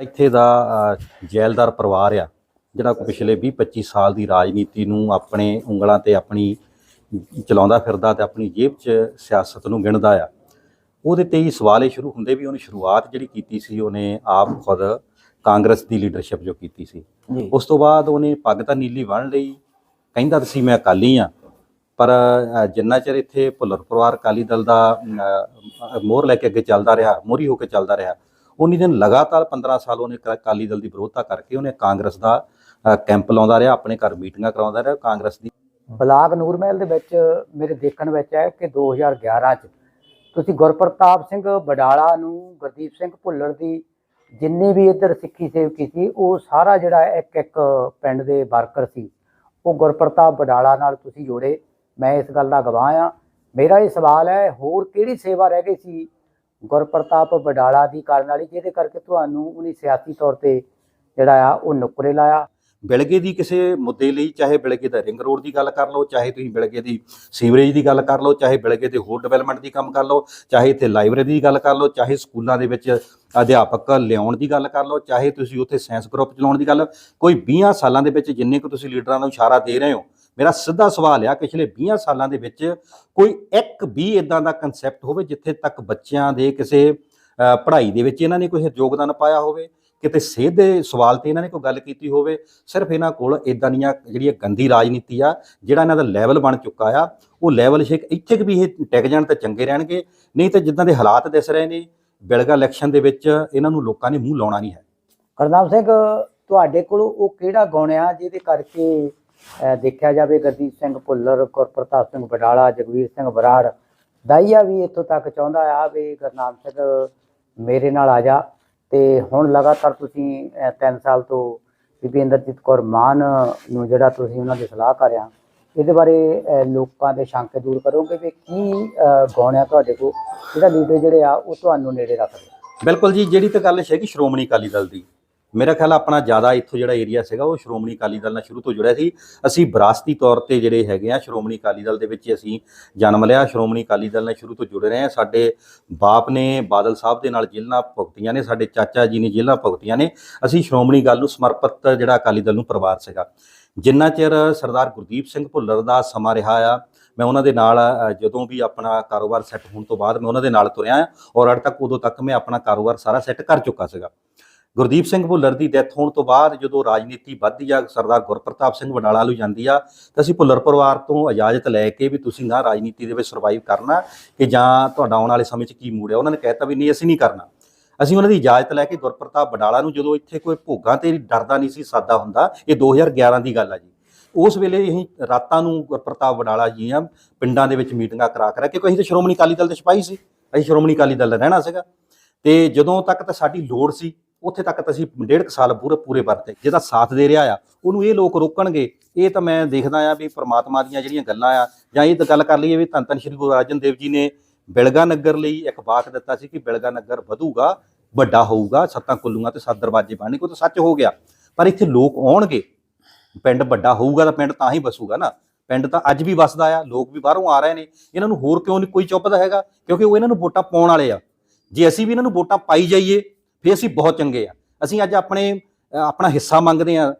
ਇੱਥੇ ਦਾ ਜੈਲਦਾਰ ਪਰਿਵਾਰ ਆ ਜਿਹੜਾ ਕੋ ਪਿਛਲੇ 20 25 ਸਾਲ ਦੀ ਰਾਜਨੀਤੀ ਨੂੰ ਆਪਣੇ ਉਂਗਲਾਂ ਤੇ ਆਪਣੀ ਚਲਾਉਂਦਾ ਫਿਰਦਾ ਤੇ ਆਪਣੀ ਜੇਬ 'ਚ ਸਿਆਸਤ ਨੂੰ ਗਿਣਦਾ ਆ। ਉਹਦੇ ਤੇ ਹੀ ਸਵਾਲ ਇਹ ਸ਼ੁਰੂ ਹੁੰਦੇ ਵੀ ਉਹਨੇ ਸ਼ੁਰੂਆਤ ਜਿਹੜੀ ਕੀਤੀ ਸੀ ਉਹਨੇ ਆਪ ਖੁਦ ਕਾਂਗਰਸ ਦੀ ਲੀਡਰਸ਼ਿਪ ਜੋ ਕੀਤੀ ਸੀ। ਉਸ ਤੋਂ ਬਾਅਦ ਉਹਨੇ ਪੱਗ ਤਾਂ ਨੀਲੀ ਬੰਨ੍ਹ ਲਈ ਕਹਿੰਦਾ ਤਾਂ ਸੀ ਮੈਂ ਅਕਾਲੀ ਆ ਪਰ ਜਿੰਨਾ ਚਿਰ ਇੱਥੇ ਭੁੱਲਰ ਪਰਿਵਾਰ ਅਕਾਲੀ ਦਲ ਦਾ ਮੋਹਰ ਲੈ ਕੇ ਅੱਗੇ ਚੱਲਦਾ ਰਿਹਾ ਮੋਹਰੀ ਹੋ ਕੇ ਚੱਲਦਾ ਰਿਹਾ ਉਨੀ ਦਿਨ ਲਗਾਤਾਰ 15 ਸਾਲ ਉਹਨੇ ਅਕਾਲੀ ਦਲ ਦੀ ਵਿਰੋਧਤਾ ਕਰਕੇ ਉਹਨੇ ਕਾਂਗਰਸ ਦਾ ਕੈਂਪ ਲਾਉਂਦਾ ਰਿਹਾ, ਆਪਣੇ ਘਰ ਮੀਟਿੰਗਾਂ ਕਰਾਉਂਦਾ ਰਿਹਾ, ਕਾਂਗਰਸ ਦੀ ਬਲਾਕ ਨੂਰਮਹਿਲ ਦੇ ਵਿੱਚ ਮੇਰੇ ਦੇਖਣ ਵਿੱਚ ਹੈ ਕਿ 2011 ਚ ਤੁਸੀਂ ਗੁਰਪ੍ਰਤਾਪ ਸਿੰਘ ਬਡਾਲਾ ਨੂੰ, ਗੁਰਦੀਪ ਸਿੰਘ ਭੁੱਲਰ ਦੀ ਜਿੰਨੀ ਵੀ ਇੱਧਰ ਸਿੱਖੀ ਸੇਵਕੀ ਸੀ, ਉਹ ਸਾਰਾ ਜਿਹੜਾ ਇੱਕ ਇੱਕ ਪਿੰਡ ਦੇ ਵਰਕਰ ਸੀ, ਉਹ ਗੁਰਪ੍ਰਤਾਪ ਬਡਾਲਾ ਨਾਲ ਤੁਸੀਂ ਜੋੜੇ। ਮੈਂ ਇਸ ਗੱਲ ਦਾ ਗਵਾਹ ਆ ਮੇਰਾ ਇਹ ਸਵਾਲ ਹੈ, ਹੋਰ ਕਿਹੜੀ ਸੇਵਾ ਰਹਿ ਗਈ ਸੀ ਗੁਰਪ੍ਰਤਾਪ ਬਡਾਲਾ ਦੀ ਕਰਨ ਵਾਲੀ, ਜਿਹਦੇ ਕਰਕੇ ਤੁਹਾਨੂੰ ਉਹਨੇ ਸਿਆਸੀ ਤੌਰ ਤੇ ਜਿਹੜਾ ਆ, ਉਹ ਨੁਕਰੇ ਲਾਇਆ। ਬਿਲਗੇ ਦੀ ਕਿਸੇ ਮੁੱਦੇ ਲਈ, ਚਾਹੇ ਬਿਲਗੇ ਦਾ ਰਿੰਗ ਰੋਡ ਦੀ ਗੱਲ ਕਰ ਲਓ, ਚਾਹੇ ਤੁਸੀਂ ਬਿਲਗੇ ਦੀ ਸੀਵਰੇਜ ਦੀ ਗੱਲ ਕਰ ਲਓ, ਚਾਹੇ ਬਿਲਗੇ ਦੇ ਹੋਰ ਡਿਵੈਲਪਮੈਂਟ ਦੀ ਕੰਮ ਕਰ ਲਓ, ਚਾਹੇ ਇੱਥੇ ਲਾਇਬ੍ਰੇਰੀ ਦੀ ਗੱਲ ਕਰ ਲਓ, ਚਾਹੇ ਸਕੂਲਾਂ ਦੇ ਵਿੱਚ ਅਧਿਆਪਕ ਲਿਆਉਣ ਦੀ ਗੱਲ ਕਰ ਲਓ, ਚਾਹੇ ਤੁਸੀਂ ਉੱਥੇ ਸਾਇੰਸ ਗਰੁੱਪ ਚਲਾਉਣ ਦੀ ਗੱਲ, ਕੋਈ 20 ਸਾਲਾਂ ਦੇ ਵਿੱਚ ਜਿੰਨੇ ਕੁ ਤੁਸੀਂ ਲੀਡਰਾਂ ਨੂੰ ਇਸ਼ਾਰਾ ਦੇ ਰਹੇ ਹੋ ਮੇਰਾ ਸਿੱਧਾ ਸਵਾਲ ਆ, ਪਿਛਲੇ 20 ਸਾਲਾਂ ਦੇ ਵਿੱਚ ਕੋਈ ਇੱਕ ਵੀ ਇਦਾਂ ਦਾ ਕਨਸੈਪਟ ਹੋਵੇ ਜਿੱਥੇ ਤੱਕ ਬੱਚਿਆਂ ਦੇ ਕਿਸੇ ਪੜ੍ਹਾਈ ਦੇ ਵਿੱਚ ਇਹਨਾਂ ਨੇ ਕੋਈ ਯੋਗਦਾਨ ਪਾਇਆ ਹੋਵੇ? ਕਿਤੇ ਸਿਹਤ ਦੇ ਸਵਾਲ ਤੇ ਇਹਨਾਂ ਨੇ ਕੋਈ ਗੱਲ ਕੀਤੀ ਹੋਵੇ? ਸਿਰਫ ਇਹਨਾਂ ਕੋਲ ਇਦਾਂ ਦੀਆਂ ਜਿਹੜੀਆਂ ਗੰਦੀ ਰਾਜਨੀਤੀ ਆ, ਜਿਹੜਾ ਇਹਨਾਂ ਦਾ ਲੈਵਲ ਬਣ ਚੁੱਕਾ ਆ, ਉਹ ਲੈਵਲ ਸ਼ੇਕ ਇੱਥੇ ਕਿ ਵੀ ਇਹ ਟਿਕ ਜਾਣ ਤਾਂ ਚੰਗੇ ਰਹਿਣਗੇ? ਨਹੀਂ ਤਾਂ ਜਿੱਦਾਂ ਦੇ ਹਾਲਾਤ ਦਿਸ ਰਹੇ ਨੇ, ਬਿਲਗਾ ਇਲੈਕਸ਼ਨ ਦੇ ਵਿੱਚ ਇਹਨਾਂ ਨੂੰ ਲੋਕਾਂ ਨੇ ਮੂੰਹ ਲਾਉਣਾ ਨਹੀਂ ਹੈ। ਕਰਨਾਮ ਸਿੰਘ, ਤੁਹਾਡੇ ਕੋਲ ਉਹ ਕਿਹੜਾ ਗੁਣ ਆ ਜਿਹਦੇ ਕਰਕੇ ਦੇਖਿਆ ਜਾਵੇ ਗੁਰਦੀਪ ਸਿੰਘ ਭੁੱਲਰ ਗੁਰਪ੍ਰਤਾਪ ਸਿੰਘ ਬਡਾਲਾ ਜਗਵੀਰ ਸਿੰਘ ਬਰਾੜ ਦਾਈਆ ਵੀ ਇੱਥੋਂ ਤੱਕ ਚਾਹੁੰਦਾ ਆ ਵੀ ਗੁਰਨਾਮ ਸਿੰਘ ਮੇਰੇ ਨਾਲ ਆ ਜਾ। ਤੇ ਹੁਣ ਲਗਾਤਾਰ ਤੁਸੀਂ 3 ਸਾਲ ਤੋਂ ਬੀਬੀ ਇੰਦਰਜੀਤ ਕੌਰ ਮਾਨ ਨੂੰ ਜਿਹੜਾ ਤੁਸੀਂ ਉਹਨਾਂ ਦੀ ਸਲਾਹਕਾਰ ਆ ਇਹਦੇ ਬਾਰੇ ਲੋਕਾਂ ਦੇ ਸ਼ੰਕੇ ਦੂਰ ਕਰੋਗੇ ਵੀ ਕੀ ਅਹ, ਆ ਤੁਹਾਡੇ ਕੋਲ ਜਿਹੜਾ ਲੀਡਰ ਜਿਹੜੇ ਆ ਉਹ ਤੁਹਾਨੂੰ ਨੇੜੇ ਰੱਖਦੇ ਬਿਲਕੁਲ ਜੀ ਜਿਹੜੀ ਤਾਂ ਗੱਲ ਹੈਗੀ ਸ਼੍ਰੋਮਣੀ ਅਕਾਲੀ ਦਲ ਦੀ। ਮੇਰਾ ਖਿਆਲ ਆਪਣਾ ਜ਼ਿਆਦਾ ਇੱਥੋਂ ਜਿਹੜਾ ਏਰੀਆ ਸੀਗਾ ਉਹ ਸ਼੍ਰੋਮਣੀ ਅਕਾਲੀ ਦਲ ਨਾਲ ਸ਼ੁਰੂ ਤੋਂ ਜੁੜਿਆ ਸੀ। ਅਸੀਂ ਵਿਰਾਸਤੀ ਤੌਰ ਤੇ ਜਿਹੜੇ ਹੈਗੇ ਆ, ਸ਼੍ਰੋਮਣੀ ਅਕਾਲੀ ਦਲ ਦੇ ਵਿੱਚ ਅਸੀਂ ਜਨਮ ਲਿਆ। ਸ਼੍ਰੋਮਣੀ ਅਕਾਲੀ ਦਲ ਨਾਲ ਸ਼ੁਰੂ ਤੋਂ ਜੁੜੇ ਰਹੇ ਆ ਸਾਡੇ ਬਾਪ ਨੇ, ਬਾਦਲ ਸਾਹਿਬ ਦੇ ਨਾਲ ਜੇਲ੍ਹਾਂ ਭੁਗਤੀਆਂ ਨੇ, ਸਾਡੇ ਚਾਚਾ ਜੀ ਨੇ ਜੇਲ੍ਹਾਂ ਭੁਗਤੀਆਂ ਨੇ। ਅਸੀਂ ਸ਼੍ਰੋਮਣੀ ਗੱਲ ਨੂੰ ਸਮਰਪਿਤ ਜਿਹੜਾ ਅਕਾਲੀ ਦਲ ਨੂੰ ਪਰਿਵਾਰ ਸੀਗਾ। ਜਿੰਨਾ ਚਿਰ ਸਰਦਾਰ ਗੁਰਦੀਪ ਸਿੰਘ ਭੁੱਲਰ ਦਾ ਸਮਾਂ ਰਿਹਾ ਆ, ਮੈਂ ਉਹਨਾਂ ਦੇ ਨਾਲ ਜਦੋਂ ਵੀ ਆਪਣਾ ਕਾਰੋਬਾਰ ਸੈੱਟ ਹੋਣ ਤੋਂ ਬਾਅਦ ਮੈਂ ਉਹਨਾਂ ਦੇ ਨਾਲ ਤੁਰਿਆ ਔਰ ਅੱਜ ਤੱਕ ਉਦੋਂ ਤੱਕ ਮੈਂ ਆਪਣਾ ਕਾਰੋਬਾਰ ਸਾਰਾ ਸੈੱਟ ਕਰ ਚੁੱਕਾ ਸੀਗਾ। ਗੁਰਦੀਪ ਸਿੰਘ ਭੁੱਲਰ ਦੀ ਡੈਥ ਹੋਣ ਤੋਂ ਬਾਅਦ ਜਦੋਂ ਰਾਜਨੀਤੀ ਵੱਧਦੀ ਆ ਸਰਦਾਰ ਗੁਰਪ੍ਰਤਾਪ ਸਿੰਘ ਵਡਾਲਾ ਨੂੰ ਜਾਂਦੀ ਆ, ਤਾਂ ਅਸੀਂ ਭੁੱਲਰ ਪਰਿਵਾਰ ਤੋਂ ਇਜਾਜ਼ਤ ਲੈ ਕੇ ਵੀ ਤੁਸੀਂ ਨਾ ਰਾਜਨੀਤੀ ਦੇ ਵਿੱਚ ਸਰਵਾਈਵ ਕਰਨਾ ਕਿ ਜਾਂ ਤੁਹਾਡਾ ਆਉਣ ਵਾਲੇ ਸਮੇਂ 'ਚ ਕੀ ਮੂਡ ਹੈ ਉਹਨਾਂ ਨੇ ਕਹਿਤਾ ਵੀ ਨਹੀਂ, ਅਸੀਂ ਨਹੀਂ ਕਰਨਾ। ਅਸੀਂ ਉਹਨਾਂ ਦੀ ਇਜਾਜ਼ਤ ਲੈ ਕੇ ਗੁਰਪ੍ਰਤਾਪ ਵਡਾਲਾ ਨੂੰ ਜਦੋਂ ਇੱਥੇ ਕੋਈ ਭੋਗਾਂ ਤੇ ਡਰਦਾ ਨਹੀਂ ਸੀ, ਸਾਦਾ ਹੁੰਦਾ, ਇਹ 2011 ਦੀ ਗੱਲ ਆ ਜੀ। ਉਸ ਵੇਲੇ ਅਸੀਂ ਰਾਤਾਂ ਨੂੰ ਗੁਰਪ੍ਰਤਾਪ ਵਡਾਲਾ ਜੀ ਆ ਪਿੰਡਾਂ ਦੇ ਵਿੱਚ ਮੀਟਿੰਗਾਂ ਕਰਾ ਕਰਾ ਕਿਉਂਕਿ ਅਸੀਂ ਤਾਂ ਸ਼੍ਰੋਮਣੀ ਅਕਾਲੀ ਦਲ ਦੇ ਸਿਪਾਹੀ ਸੀ, ਅਸੀਂ ਸ਼੍ਰੋਮਣੀ ਅਕਾਲੀ ਦਲ ਦਾ ਰਹਿਣਾ ਸੀਗਾ। ਤੇ ਜਦੋਂ ਤੱਕ ਤਾਂ ਸਾਡੀ ਲੋੜ ਸੀ ਉੱਥੇ ਤੱਕ ਤਾਂ ਅਸੀਂ ਡੇਢ ਕੁ ਸਾਲ ਪੂਰੇ ਪੂਰੇ ਵਰਤੇ। ਜਿਹਦਾ ਸਾਥ ਦੇ ਰਿਹਾ ਆ, ਉਹਨੂੰ ਇਹ ਲੋਕ ਰੋਕਣਗੇ। ਇਹ ਤਾਂ ਮੈਂ ਦੇਖਦਾ ਆ ਵੀ ਪ੍ਰਮਾਤਮਾ ਦੀਆਂ ਜਿਹੜੀਆਂ ਗੱਲਾਂ ਆ, ਜਾਂ ਇਹ ਤਾਂ ਗੱਲ ਕਰ ਲਈਏ ਵੀ ਧੰਨ ਧੰਨ ਸ਼੍ਰੀ ਗੁਰੂ ਅਰਜਨ ਦੇਵ ਜੀ ਨੇ ਬਿਲਗਾ ਨਗਰ ਲਈ ਇੱਕ ਵਾਕ ਦਿੱਤਾ ਸੀ ਕਿ ਬਿਲਗਾ ਨਗਰ ਵਧੂਗਾ, ਵੱਡਾ ਹੋਊਗਾ, ਸੱਤਾਂ ਕੁੱਲੂਆਂ ਤੇ ਸੱਤ ਦਰਵਾਜ਼ੇ ਬਣਨਗੇ, ਉਹ ਤਾਂ ਸੱਚ ਹੋ ਗਿਆ। ਪਰ ਇੱਥੇ ਲੋਕ ਆਉਣਗੇ। ਪਿੰਡ ਵੱਡਾ ਹੋਊਗਾ ਤਾਂ ਪਿੰਡ ਤਾਂ ਹੀ ਵਸੂਗਾ ਨਾ। ਪਿੰਡ ਤਾਂ ਅੱਜ ਵੀ ਵਸਦਾ ਆ, ਲੋਕ ਵੀ ਬਾਹਰੋਂ ਆ ਰਹੇ ਨੇ। ਇਹਨਾਂ ਨੂੰ ਹੋਰ ਕਿਉਂ ਨਹੀਂ ਕੋਈ ਚੁੱਪਦਾ ਹੈਗਾ? ਕਿਉਂਕਿ ਉਹ ਇਹਨਾਂ ਨੂੰ ਵੋਟਾਂ ਪਾਉਣ ਵਾਲੇ ਆ। ਜੇ ਅਸੀਂ ਵੀ ਇਹਨਾਂ ਨੂੰ ਵੋਟਾਂ ਪਾਈ ਜਾਈਏ ਫਿਰ ਅਸੀਂ ਬਹੁਤ ਚੰਗੇ ਆ। ਅਸੀਂ ਅੱਜ ਆਪਣੇ ਆਪਣਾ ਹਿੱਸਾ ਮੰਗਦੇ ਆ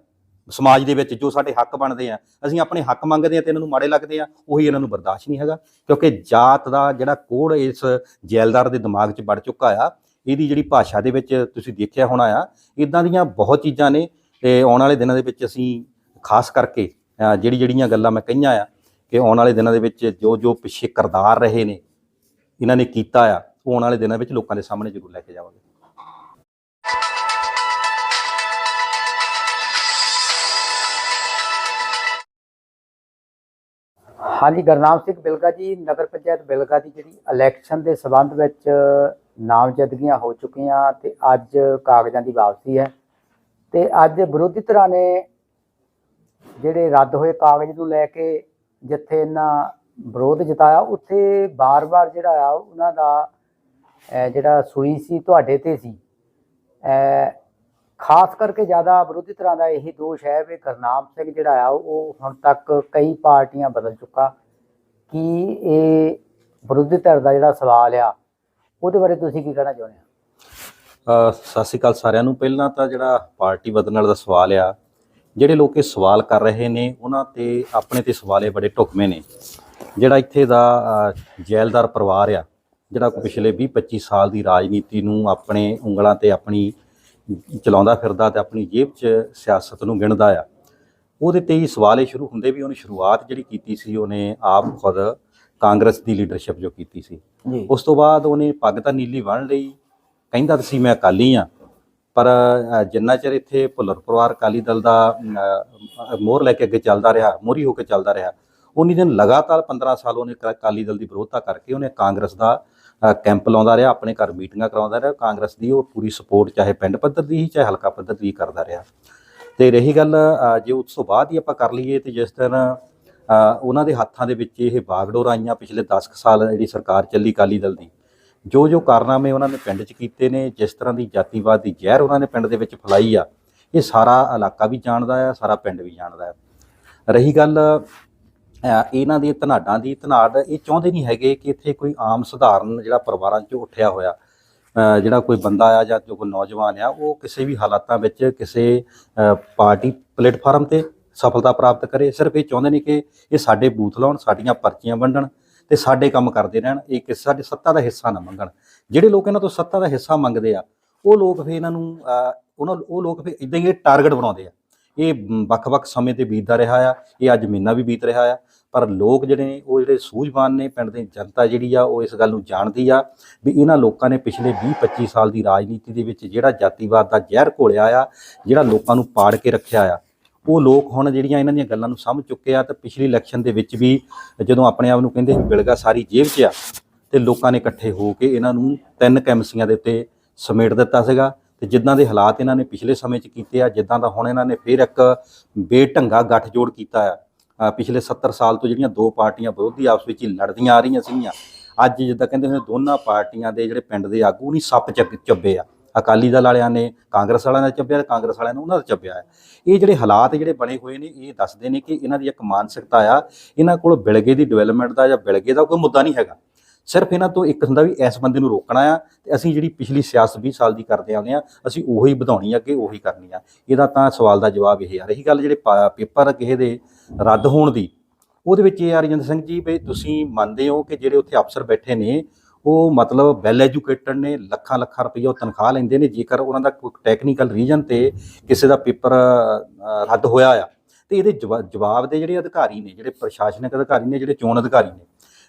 ਸਮਾਜ ਦੇ ਵਿੱਚ, ਜੋ ਸਾਡੇ ਹੱਕ ਬਣਦੇ ਆ। ਅਸੀਂ ਆਪਣੇ ਹੱਕ ਮੰਗਦੇ ਆ ਤੇ ਇਹਨਾਂ ਨੂੰ ਮਾੜੇ ਲੱਗਦੇ ਆ, ਉਹੀ ਇਹਨਾਂ ਨੂੰ ਬਰਦਾਸ਼ਤ ਨਹੀਂ ਹੈਗਾ। ਕਿਉਂਕਿ ਜਾਤ ਦਾ ਜਿਹੜਾ ਕੋੜ ਇਸ ਜੈਲਦਾਰ ਦੇ ਦਿਮਾਗ 'ਚ ਵੜ ਚੁੱਕਾ ਆ, ਇਹਦੀ ਜਿਹੜੀ ਭਾਸ਼ਾ ਦੇ ਵਿੱਚ ਤੁਸੀਂ ਦੇਖਿਆ ਹੋਣਾ ਆ ਇਦਾਂ ਦੀਆਂ ਬਹੁਤ ਚੀਜ਼ਾਂ ਨੇ ਤੇ ਆਉਣ ਵਾਲੇ ਦਿਨਾਂ ਦੇ ਵਿੱਚ ਅਸੀਂ ਖਾਸ ਕਰਕੇ ਜਿਹੜੀ ਜਿਹੜੀਆਂ ਗੱਲਾਂ ਮੈਂ ਕਹੀਆਂ ਆ, ਕਿ ਆਉਣ ਵਾਲੇ ਦਿਨਾਂ ਦੇ ਵਿੱਚ ਜੋ ਜੋ ਪਿੱਛੇ ਕਰਦਾਰ ਰਹੇ ਨੇ, ਇਹਨਾਂ ਨੇ ਕੀਤਾ ਆ, ਉਹ ਆਉਣ ਵਾਲੇ ਦਿਨਾਂ ਵਿੱਚ ਲੋਕਾਂ ਦੇ ਸਾਹਮਣੇ ਜ਼ਰੂਰ ਲੈ ਕੇ ਜਾਵਾਂਗੇ। ਹਾਂਜੀ, ਗੁਰਨਾਮ ਸਿੰਘ ਬਿਲਗਾ ਜੀ, ਨਗਰ ਪੰਚਾਇਤ ਬਿਲਗਾ ਦੀ ਜਿਹੜੀ ਇਲੈਕਸ਼ਨ ਦੇ ਸਬੰਧ ਵਿੱਚ ਨਾਮਜ਼ਦਗੀਆਂ ਹੋ ਚੁੱਕੀਆਂ ਤੇ ਅੱਜ ਕਾਗਜ਼ਾਂ ਦੀ ਵਾਪਸੀ ਹੈ ਤੇ ਅੱਜ ਵਿਰੋਧੀ ਧਿਰਾਂ ਨੇ ਜਿਹੜੇ ਰੱਦ ਹੋਏ ਕਾਗਜ਼ ਨੂੰ ਲੈ ਕੇ ਜਿੱਥੇ ਇਹਨਾਂ ਵਿਰੋਧ ਜਤਾਇਆ, ਉੱਥੇ ਬਾਰ-ਬਾਰ ਜਿਹੜਾ ਆ, ਉਹਨਾਂ ਦਾ ਜਿਹੜਾ ਸੂਈ ਸੀ, ਤੁਹਾਡੇ ਤੇ ਸੀ। ਖਾਸ ਕਰਕੇ ਜ਼ਿਆਦਾ ਵਿਰੋਧੀ ਧਿਰਾਂ ਦਾ ਇਹੀ ਦੋਸ਼ ਹੈ ਵੀ ਗੁਰਨਾਮ ਸਿੰਘ ਜਿਹੜਾ ਆ, ਉਹ ਹੁਣ ਤੱਕ ਕਈ ਪਾਰਟੀਆਂ ਬਦਲ ਚੁੱਕਾ। ਕੀ ਇਹ ਵਿਰੋਧੀ ਧਿਰ ਦਾ ਜਿਹੜਾ ਸਵਾਲ ਆ, ਉਹਦੇ ਬਾਰੇ ਤੁਸੀਂ ਕੀ ਕਹਿਣਾ ਚਾਹੁੰਦੇ ਹੋ? ਸਤਿ ਸ਼੍ਰੀ ਅਕਾਲ ਸਾਰਿਆਂ ਨੂੰ। ਪਹਿਲਾਂ ਤਾਂ ਜਿਹੜਾ ਪਾਰਟੀ ਬਦਲਣ ਵਾਲਾ ਦਾ ਸਵਾਲ ਆ, ਜਿਹੜੇ ਲੋਕ ਇਹ ਸਵਾਲ ਕਰ ਰਹੇ ਨੇ, ਉਹਨਾਂ ਤੇ ਆਪਣੇ ਤੇ ਸਵਾਲੇ ਬੜੇ ਢੁਕਵੇਂ ਨੇ। ਜਿਹੜਾ ਇੱਥੇ ਦਾ ਜੈਲਦਾਰ ਪਰਿਵਾਰ ਆ, ਜਿਹੜਾ ਪਿਛਲੇ 20 25 ਸਾਲ ਦੀ ਰਾਜਨੀਤੀ ਨੂੰ ਆਪਣੇ ਉਂਗਲਾਂ ਤੇ ਆਪਣੀ ਚਲਾਉਂਦਾ ਫਿਰਦਾ ਤੇ ਆਪਣੀ ਜੇਬ 'ਚ ਸਿਆਸਤ ਨੂੰ ਗਿਣਦਾ ਆ। ਉਹਦੇ ਤੇ ਹੀ ਸਵਾਲ ਇਹ ਸ਼ੁਰੂ ਹੁੰਦੇ ਵੀ ਉਹਨੇ ਸ਼ੁਰੂਆਤ ਜਿਹੜੀ ਕੀਤੀ ਸੀ ਉਹਨੇ ਆਪ ਖੁਦ ਕਾਂਗਰਸ ਦੀ ਲੀਡਰਸ਼ਿਪ ਜੋ ਕੀਤੀ ਸੀ। ਉਸ ਤੋਂ ਬਾਅਦ ਉਹਨੇ ਪੱਗ ਤਾਂ ਨੀਲੀ ਬੰਨ ਲਈ ਕਹਿੰਦਾ ਤਾਂ ਸੀ ਮੈਂ ਅਕਾਲੀ ਆ। ਪਰ ਜਿੰਨਾ ਚਿਰ ਇੱਥੇ ਭੁੱਲਰ ਪਰਿਵਾਰ ਅਕਾਲੀ ਦਲ ਦਾ ਮੋਹਰ ਲੈ ਕੇ ਅੱਗੇ ਚੱਲਦਾ ਰਿਹਾ ਮੋਹਰੀ ਹੋ ਕੇ ਚੱਲਦਾ ਰਿਹਾ ਉਨੀ ਦਿਨ ਲਗਾਤਾਰ 15 ਸਾਲ ਉਹਨੇ ਅਕਾਲੀ ਦਲ ਦੀ ਵਿਰੋਧਤਾ ਕਰਕੇ ਉਹਨੇ ਕਾਂਗਰਸ ਦਾ ਕੈਂਪ ਲਾਉਂਦਾ ਰਿਹਾ, ਆਪਣੇ ਘਰ ਮੀਟਿੰਗਾਂ ਕਰਾਉਂਦਾ ਰਿਹਾ। ਕਾਂਗਰਸ ਦੀ ਉਹ ਪੂਰੀ ਸਪੋਰਟ, ਚਾਹੇ ਪਿੰਡ ਪੱਧਰ ਦੀ ਹੀ, ਚਾਹੇ ਹਲਕਾ ਪੱਧਰ ਦੀ ਹੀ ਕਰਦਾ ਰਿਹਾ। ਤੇ ਰਹੀ ਗੱਲ ਜੇ ਉਸ ਤੋਂ ਬਾਅਦ ਹੀ ਆਪਾਂ ਕਰ ਲਈਏ ਤੇ ਜਿਸ ਦਿਨ ਉਹਨਾਂ ਦੇ ਹੱਥਾਂ ਦੇ ਵਿੱਚ ਇਹ ਬਾਗਡੋਰ ਆਈਆਂ ਪਿਛਲੇ 10 ਕੁ ਸਾਲ ਜਿਹੜੀ ਸਰਕਾਰ ਚੱਲੀ ਅਕਾਲੀ ਦਲ ਦੀ, ਜੋ ਜੋ ਕਾਰਨਾਮੇ ਉਹਨਾਂ ਨੇ ਪਿੰਡ 'ਚ ਕੀਤੇ ਨੇ, ਜਿਸ ਤਰ੍ਹਾਂ ਦੀ ਜਾਤੀਵਾਦ ਦੀ ਜ਼ਹਿਰ ਉਹਨਾਂ ਨੇ ਪਿੰਡ ਦੇ ਵਿੱਚ ਫੈਲਾਈ ਆ, ਇਹ ਸਾਰਾ ਇਲਾਕਾ ਵੀ ਜਾਣਦਾ ਆ, ਸਾਰਾ ਪਿੰਡ ਵੀ ਜਾਣਦਾ ਹੈ ਰਹੀ ਗੱਲ ਇਹਨਾਂ ਦੀ ਧਨਾਡਾਂ ਦੀ ਧਨਾੜ ਇਹ ਚਾਹੁੰਦੇ ਨਹੀਂ ਹੈਗੇ ਕਿ ਇੱਥੇ ਕੋਈ ਆਮ ਸਧਾਰਨ ਜਿਹੜਾ ਪਰਿਵਾਰਾਂ 'ਚੋਂ ਉੱਠਿਆ ਹੋਇਆ ਜਿਹੜਾ ਕੋਈ ਬੰਦਾ ਆ ਜਾਂ ਜੋ ਕੋਈ ਨੌਜਵਾਨ ਆ, ਉਹ ਕਿਸੇ ਵੀ ਹਾਲਾਤਾਂ ਵਿੱਚ ਕਿਸੇ ਪਾਰਟੀ ਪਲੇਟਫਾਰਮ ਤੇ ਸਫਲਤਾ ਪ੍ਰਾਪਤ ਕਰੇ। ਸਿਰਫ ਇਹ ਚਾਹੁੰਦੇ ਨੇ ਕਿ ਇਹ ਸਾਡੇ ਬੂਥ ਲਾਉਣ, ਸਾਡੀਆਂ ਪਰਚੀਆਂ ਵੰਡਣ ਤੇ ਸਾਡੇ ਕੰਮ ਕਰਦੇ ਰਹਿਣ, ਇਹ ਕਿਸੇ ਸਾਡੇ ਸੱਤਾ ਦਾ ਹਿੱਸਾ ਨਾ ਮੰਗਣ। ਜਿਹੜੇ ਲੋਕ ਇਹਨਾਂ ਤੋਂ ਸੱਤਾ ਦਾ ਹਿੱਸਾ ਮੰਗਦੇ ਆ, ਉਹ ਲੋਕ ਫੇ ਇਹਨਾਂ ਨੂੰ ਉਹਨਾਂ ਉਹ ਲੋਕ ਫੇ ਇਦਾਂ ਹੀ ਟਾਰਗੇਟ ਬਣਾਉਂਦੇ ਆ। ਇਹ ਵੱਖ-ਵੱਖ ਸਮੇਂ ਤੇ ਬੀਤਦਾ ਰਿਹਾ ਆ, ਇਹ ਅੱਜ ਮਹੀਨਾ ਵੀ ਬੀਤ ਰਿਹਾ ਆ ਪਰ ਲੋਕ ਜਿਹੜੇ ਨੇ, ਉਹ ਜਿਹੜੇ ਸੂਝਵਾਨ ਨੇ, ਪਿੰਡ ਦੀ ਜਨਤਾ ਜਿਹੜੀ ਆ, ਉਹ ਇਸ ਗੱਲ ਨੂੰ ਜਾਣਦੀ ਆ ਵੀ ਇਹਨਾਂ ਲੋਕਾਂ ਨੇ ਪਿਛਲੇ 20-25 ਸਾਲ ਦੀ ਰਾਜਨੀਤੀ ਦੇ ਵਿੱਚ ਜਿਹੜਾ ਜਾਤੀਵਾਦ ਦਾ ਜ਼ਹਿਰ ਘੋਲਿਆ ਆ, ਜਿਹੜਾ ਲੋਕਾਂ ਨੂੰ ਪਾੜ ਕੇ ਰੱਖਿਆ ਆ, ਉਹ ਲੋਕ ਹੁਣ ਜਿਹੜੀਆਂ ਇਹਨਾਂ ਦੀਆਂ ਗੱਲਾਂ ਨੂੰ ਸਮਝ ਚੁੱਕੇ ਆ ਤੇ ਪਿਛਲੀ ਇਲੈਕਸ਼ਨ ਦੇ ਵਿੱਚ ਵੀ ਜਦੋਂ ਆਪਣੇ ਆਪ ਨੂੰ ਕਹਿੰਦੇ ਬਿਲਗਾ ਸਾਰੀ ਜੇਬ 'ਚ ਆ, ਤੇ ਲੋਕਾਂ ਨੇ ਇਕੱਠੇ ਹੋ ਕੇ ਇਹਨਾਂ ਨੂੰ ਤਿੰਨ ਕੈਮਸੀਆਂ ਦੇ ਉੱਤੇ ਸਮੇਟ ਦਿੱਤਾ ਸੀਗਾ ਤੇ ਜਿੱਦਾਂ ਦੇ ਹਾਲਾਤ ਇਹਨਾਂ ਨੇ ਪਿਛਲੇ ਸਮੇਂ 'ਚ ਕੀਤੇ ਆ, ਜਿੱਦਾਂ ਦਾ ਹੁਣ ਇਹਨਾਂ ਨੇ ਫਿਰ ਇੱਕ ਬੇਢੰਗਾ ਗੱਠਜੋੜ ਕੀਤਾ ਆ। ਪਿਛਲੇ 70 ਸਾਲ ਤੋਂ ਜਿਹੜੀਆਂ ਦੋ ਪਾਰਟੀਆਂ ਵਿਰੋਧੀ ਆਪਸ ਵਿੱਚ ਹੀ ਲੜਦੀਆਂ ਆ ਰਹੀਆਂ ਸੀਗੀਆਂ, ਅੱਜ ਜਿੱਦਾਂ ਕਹਿੰਦੇ ਹੁੰਦੇ ਦੋਨਾਂ ਪਾਰਟੀਆਂ ਦੇ ਜਿਹੜੇ ਪਿੰਡ ਦੇ ਆਗੂ ਨਹੀਂ, ਸੱਪ ਚੱਕ ਚੱਬੇ ਆ। ਅਕਾਲੀ ਦਲ ਵਾਲਿਆਂ ਨੇ, ਕਾਂਗਰਸ ਵਾਲਿਆਂ ਨੇ ਚੱਬਿਆ ਤੇ ਕਾਂਗਰਸ ਵਾਲਿਆਂ ਨੇ ਉਹਨਾਂ ਦਾ ਚੱਬਿਆ ਹੈ ਇਹ ਜਿਹੜੇ ਹਾਲਾਤ ਜਿਹੜੇ ਬਣੇ ਹੋਏ ਨੇ, ਇਹ ਦੱਸਦੇ ਨੇ ਕਿ ਇਹਨਾਂ ਦੀ ਇੱਕ ਮਾਨਸਿਕਤਾ ਆ, ਇਹਨਾਂ ਕੋਲ ਬਿਲਗੇ ਦੀ ਡਿਵੈਲਪਮੈਂਟ ਦਾ ਜਾਂ ਬਿਲਗੇ ਦਾ ਕੋਈ ਮੁੱਦਾ ਨਹੀਂ ਹੈਗਾ। ਸਿਰਫ ਇਹਨਾਂ ਤੋਂ ਇੱਕ ਹੁੰਦਾ ਵੀ ਇਸ ਬੰਦੇ ਨੂੰ ਰੋਕਣਾ ਆ ਤੇ ਅਸੀਂ ਜਿਹੜੀ ਪਿਛਲੀ ਸਿਆਸਤ 20 ਸਾਲ ਦੀ ਕਰਦੇ ਆਉਂਦੇ ਆ, ਅਸੀਂ ਉਹੀ ਵਧਾਉਣੀ ਅੱਗੇ ਉਹੀ ਕਰਨੀ ਆ। ਇਹਦਾ ਤਾਂ ਸਵਾਲ ਦਾ ਜਵਾਬ ਇਹ ਆ। ਰਹੀ ਗੱਲ ਜਿਹੜੇ ਪਾ- ਪੇਪਰ ਕਿਸੇ ਦੇ ਰੱਦ ਹੋਣ ਦੀ। ਉਹਦੇ ਵਿੱਚ ਇਹ ਆ ਸਿੰਘ ਜੀ ਵੀ ਤੁਸੀਂ ਮੰਨਦੇ ਹੋ ਕਿ ਜਿਹੜੇ ਉੱਥੇ ਅਫਸਰ ਬੈਠੇ ਨੇ, ਉਹ ਮਤਲਬ ਵੈਲ ਐਜੂਕੇਟਡ ਨੇ, ਲੱਖਾਂ ਲੱਖਾਂ ਰੁਪਈਆ ਉਹ ਤਨਖਾਹ ਲੈਂਦੇ ਨੇ, ਜੇਕਰ ਉਹਨਾਂ ਦਾ ਕੋਈ ਟੈਕਨੀਕਲ ਰੀਜਨ ਤੇ ਕਿਸੇ ਦਾ ਪੇਪਰ ਰੱਦ ਹੋਇਆ ਆ। ਤੇ ਇਹਦੇ ਜਵਾ- ਜਵਾਬ ਦੇ ਜਿਹੜੇ ਅਧਿਕਾਰੀ ਨੇ, ਜਿਹੜੇ ਪ੍ਰਸ਼ਾਸਨਿਕ ਅਧਿਕਾਰੀ ਨੇ, ਜਿਹੜੇ ਚੋਣ ਅਧਿਕਾਰੀ ਨੇ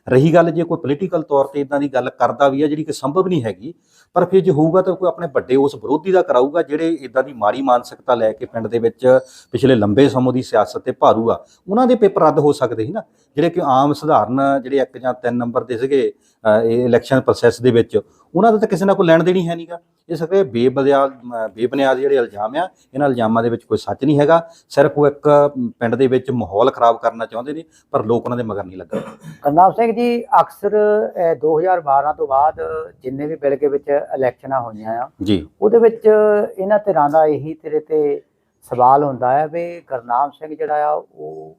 ਰਹੀ ਗੱਲ ਜੇ ਕੋਈ ਪੋਲੀਟੀਕਲ ਤੌਰ ਤੇ ਇਦਾਂ ਦੀ ਗੱਲ ਕਰਦਾ ਵੀ ਹੈ ਜਿਹੜੀ ਕਿ ਸੰਭਵ ਨਹੀਂ ਹੈਗੀ, ਪਰ ਫਿਰ ਜੇ ਹੋਊਗਾ ਤਾਂ ਕੋਈ ਆਪਣੇ ਵੱਡੇ ਉਸ ਵਿਰੋਧੀ ਦਾ ਕਰਾਊਗਾ ਜਿਹੜੇ ਇਦਾਂ ਦੀ ਮਾੜੀ ਮਾਨਸਿਕਤਾ ਲੈ ਕੇ ਪਿੰਡ ਦੇ ਵਿੱਚ ਪਿਛਲੇ ਲੰਬੇ ਸਮੇਂ ਦੀ ਸਿਆਸਤ ਤੇ ਭਾਰੂ ਆ, ਉਹਨਾਂ ਦੇ ਪੇਪਰ ਰੱਦ ਹੋ ਸਕਦੇ ਸੀ ਨਾ, ਜਿਹੜੇ ਕਿ ਆਮ ਸਧਾਰਨ ਜਿਹੜੇ ਇੱਕ ਜਾਂ ਤਿੰਨ ਨੰਬਰ ਦੇ ਸੀਗੇ ਇਹ ਇਲੈਕਸ਼ਨ ਪ੍ਰੋਸੈਸ ਦੇ ਵਿੱਚ ਉਹਨਾਂ ਦਾ ਤਾਂ ਕਿਸੇ ਨਾਲ ਕੋਈ ਲੈਣ ਦੇਣੀ ਹੈ ਨਹੀਂਗਾ ਇਸ ਕਰਕੇ ਬੇਬੁਨਿਆਦ ਬੇਬੁਨਿਆਦ ਜਿਹੜੇ ਇਲਜ਼ਾਮ ਆ ਇਹਨਾਂ ਇਲਜ਼ਾਮਾਂ ਦੇ ਵਿੱਚ ਕੋਈ ਸੱਚ ਨਹੀਂ ਹੈਗਾ। ਸਿਰਫ ਉਹ ਇੱਕ ਪਿੰਡ ਦੇ ਵਿੱਚ ਮਾਹੌਲ ਖਰਾਬ ਕਰਨਾ ਚਾਹੁੰਦੇ ਨੇ ਪਰ ਲੋਕ ਉਹਨਾਂ ਦੇ ਮਗਰ ਨਹੀਂ ਲੱਗਾ। ਕਰਨਾਮ ਸਿੰਘ ਜੀ ਅਕਸਰ ਅਹ, 2012 ਤੋਂ ਬਾਅਦ ਜਿੰਨੇ ਵੀ ਬਿਲਗੇ ਵਿੱਚ ਇਲੈਕਸ਼ਨਾਂ ਹੋਈਆਂ ਆ ਜੀ। ਉਹਦੇ ਵਿੱਚ ਇਹਨਾਂ ਧਿਰਾਂ ਦਾ ਇਹੀ ਤੇਰੇ ਤੇ ਸਵਾਲ ਹੁੰਦਾ ਹੈ ਵੀ ਗੁਰਨਾਮ ਸਿੰਘ ਜਿਹੜਾ ਆ ਉਹ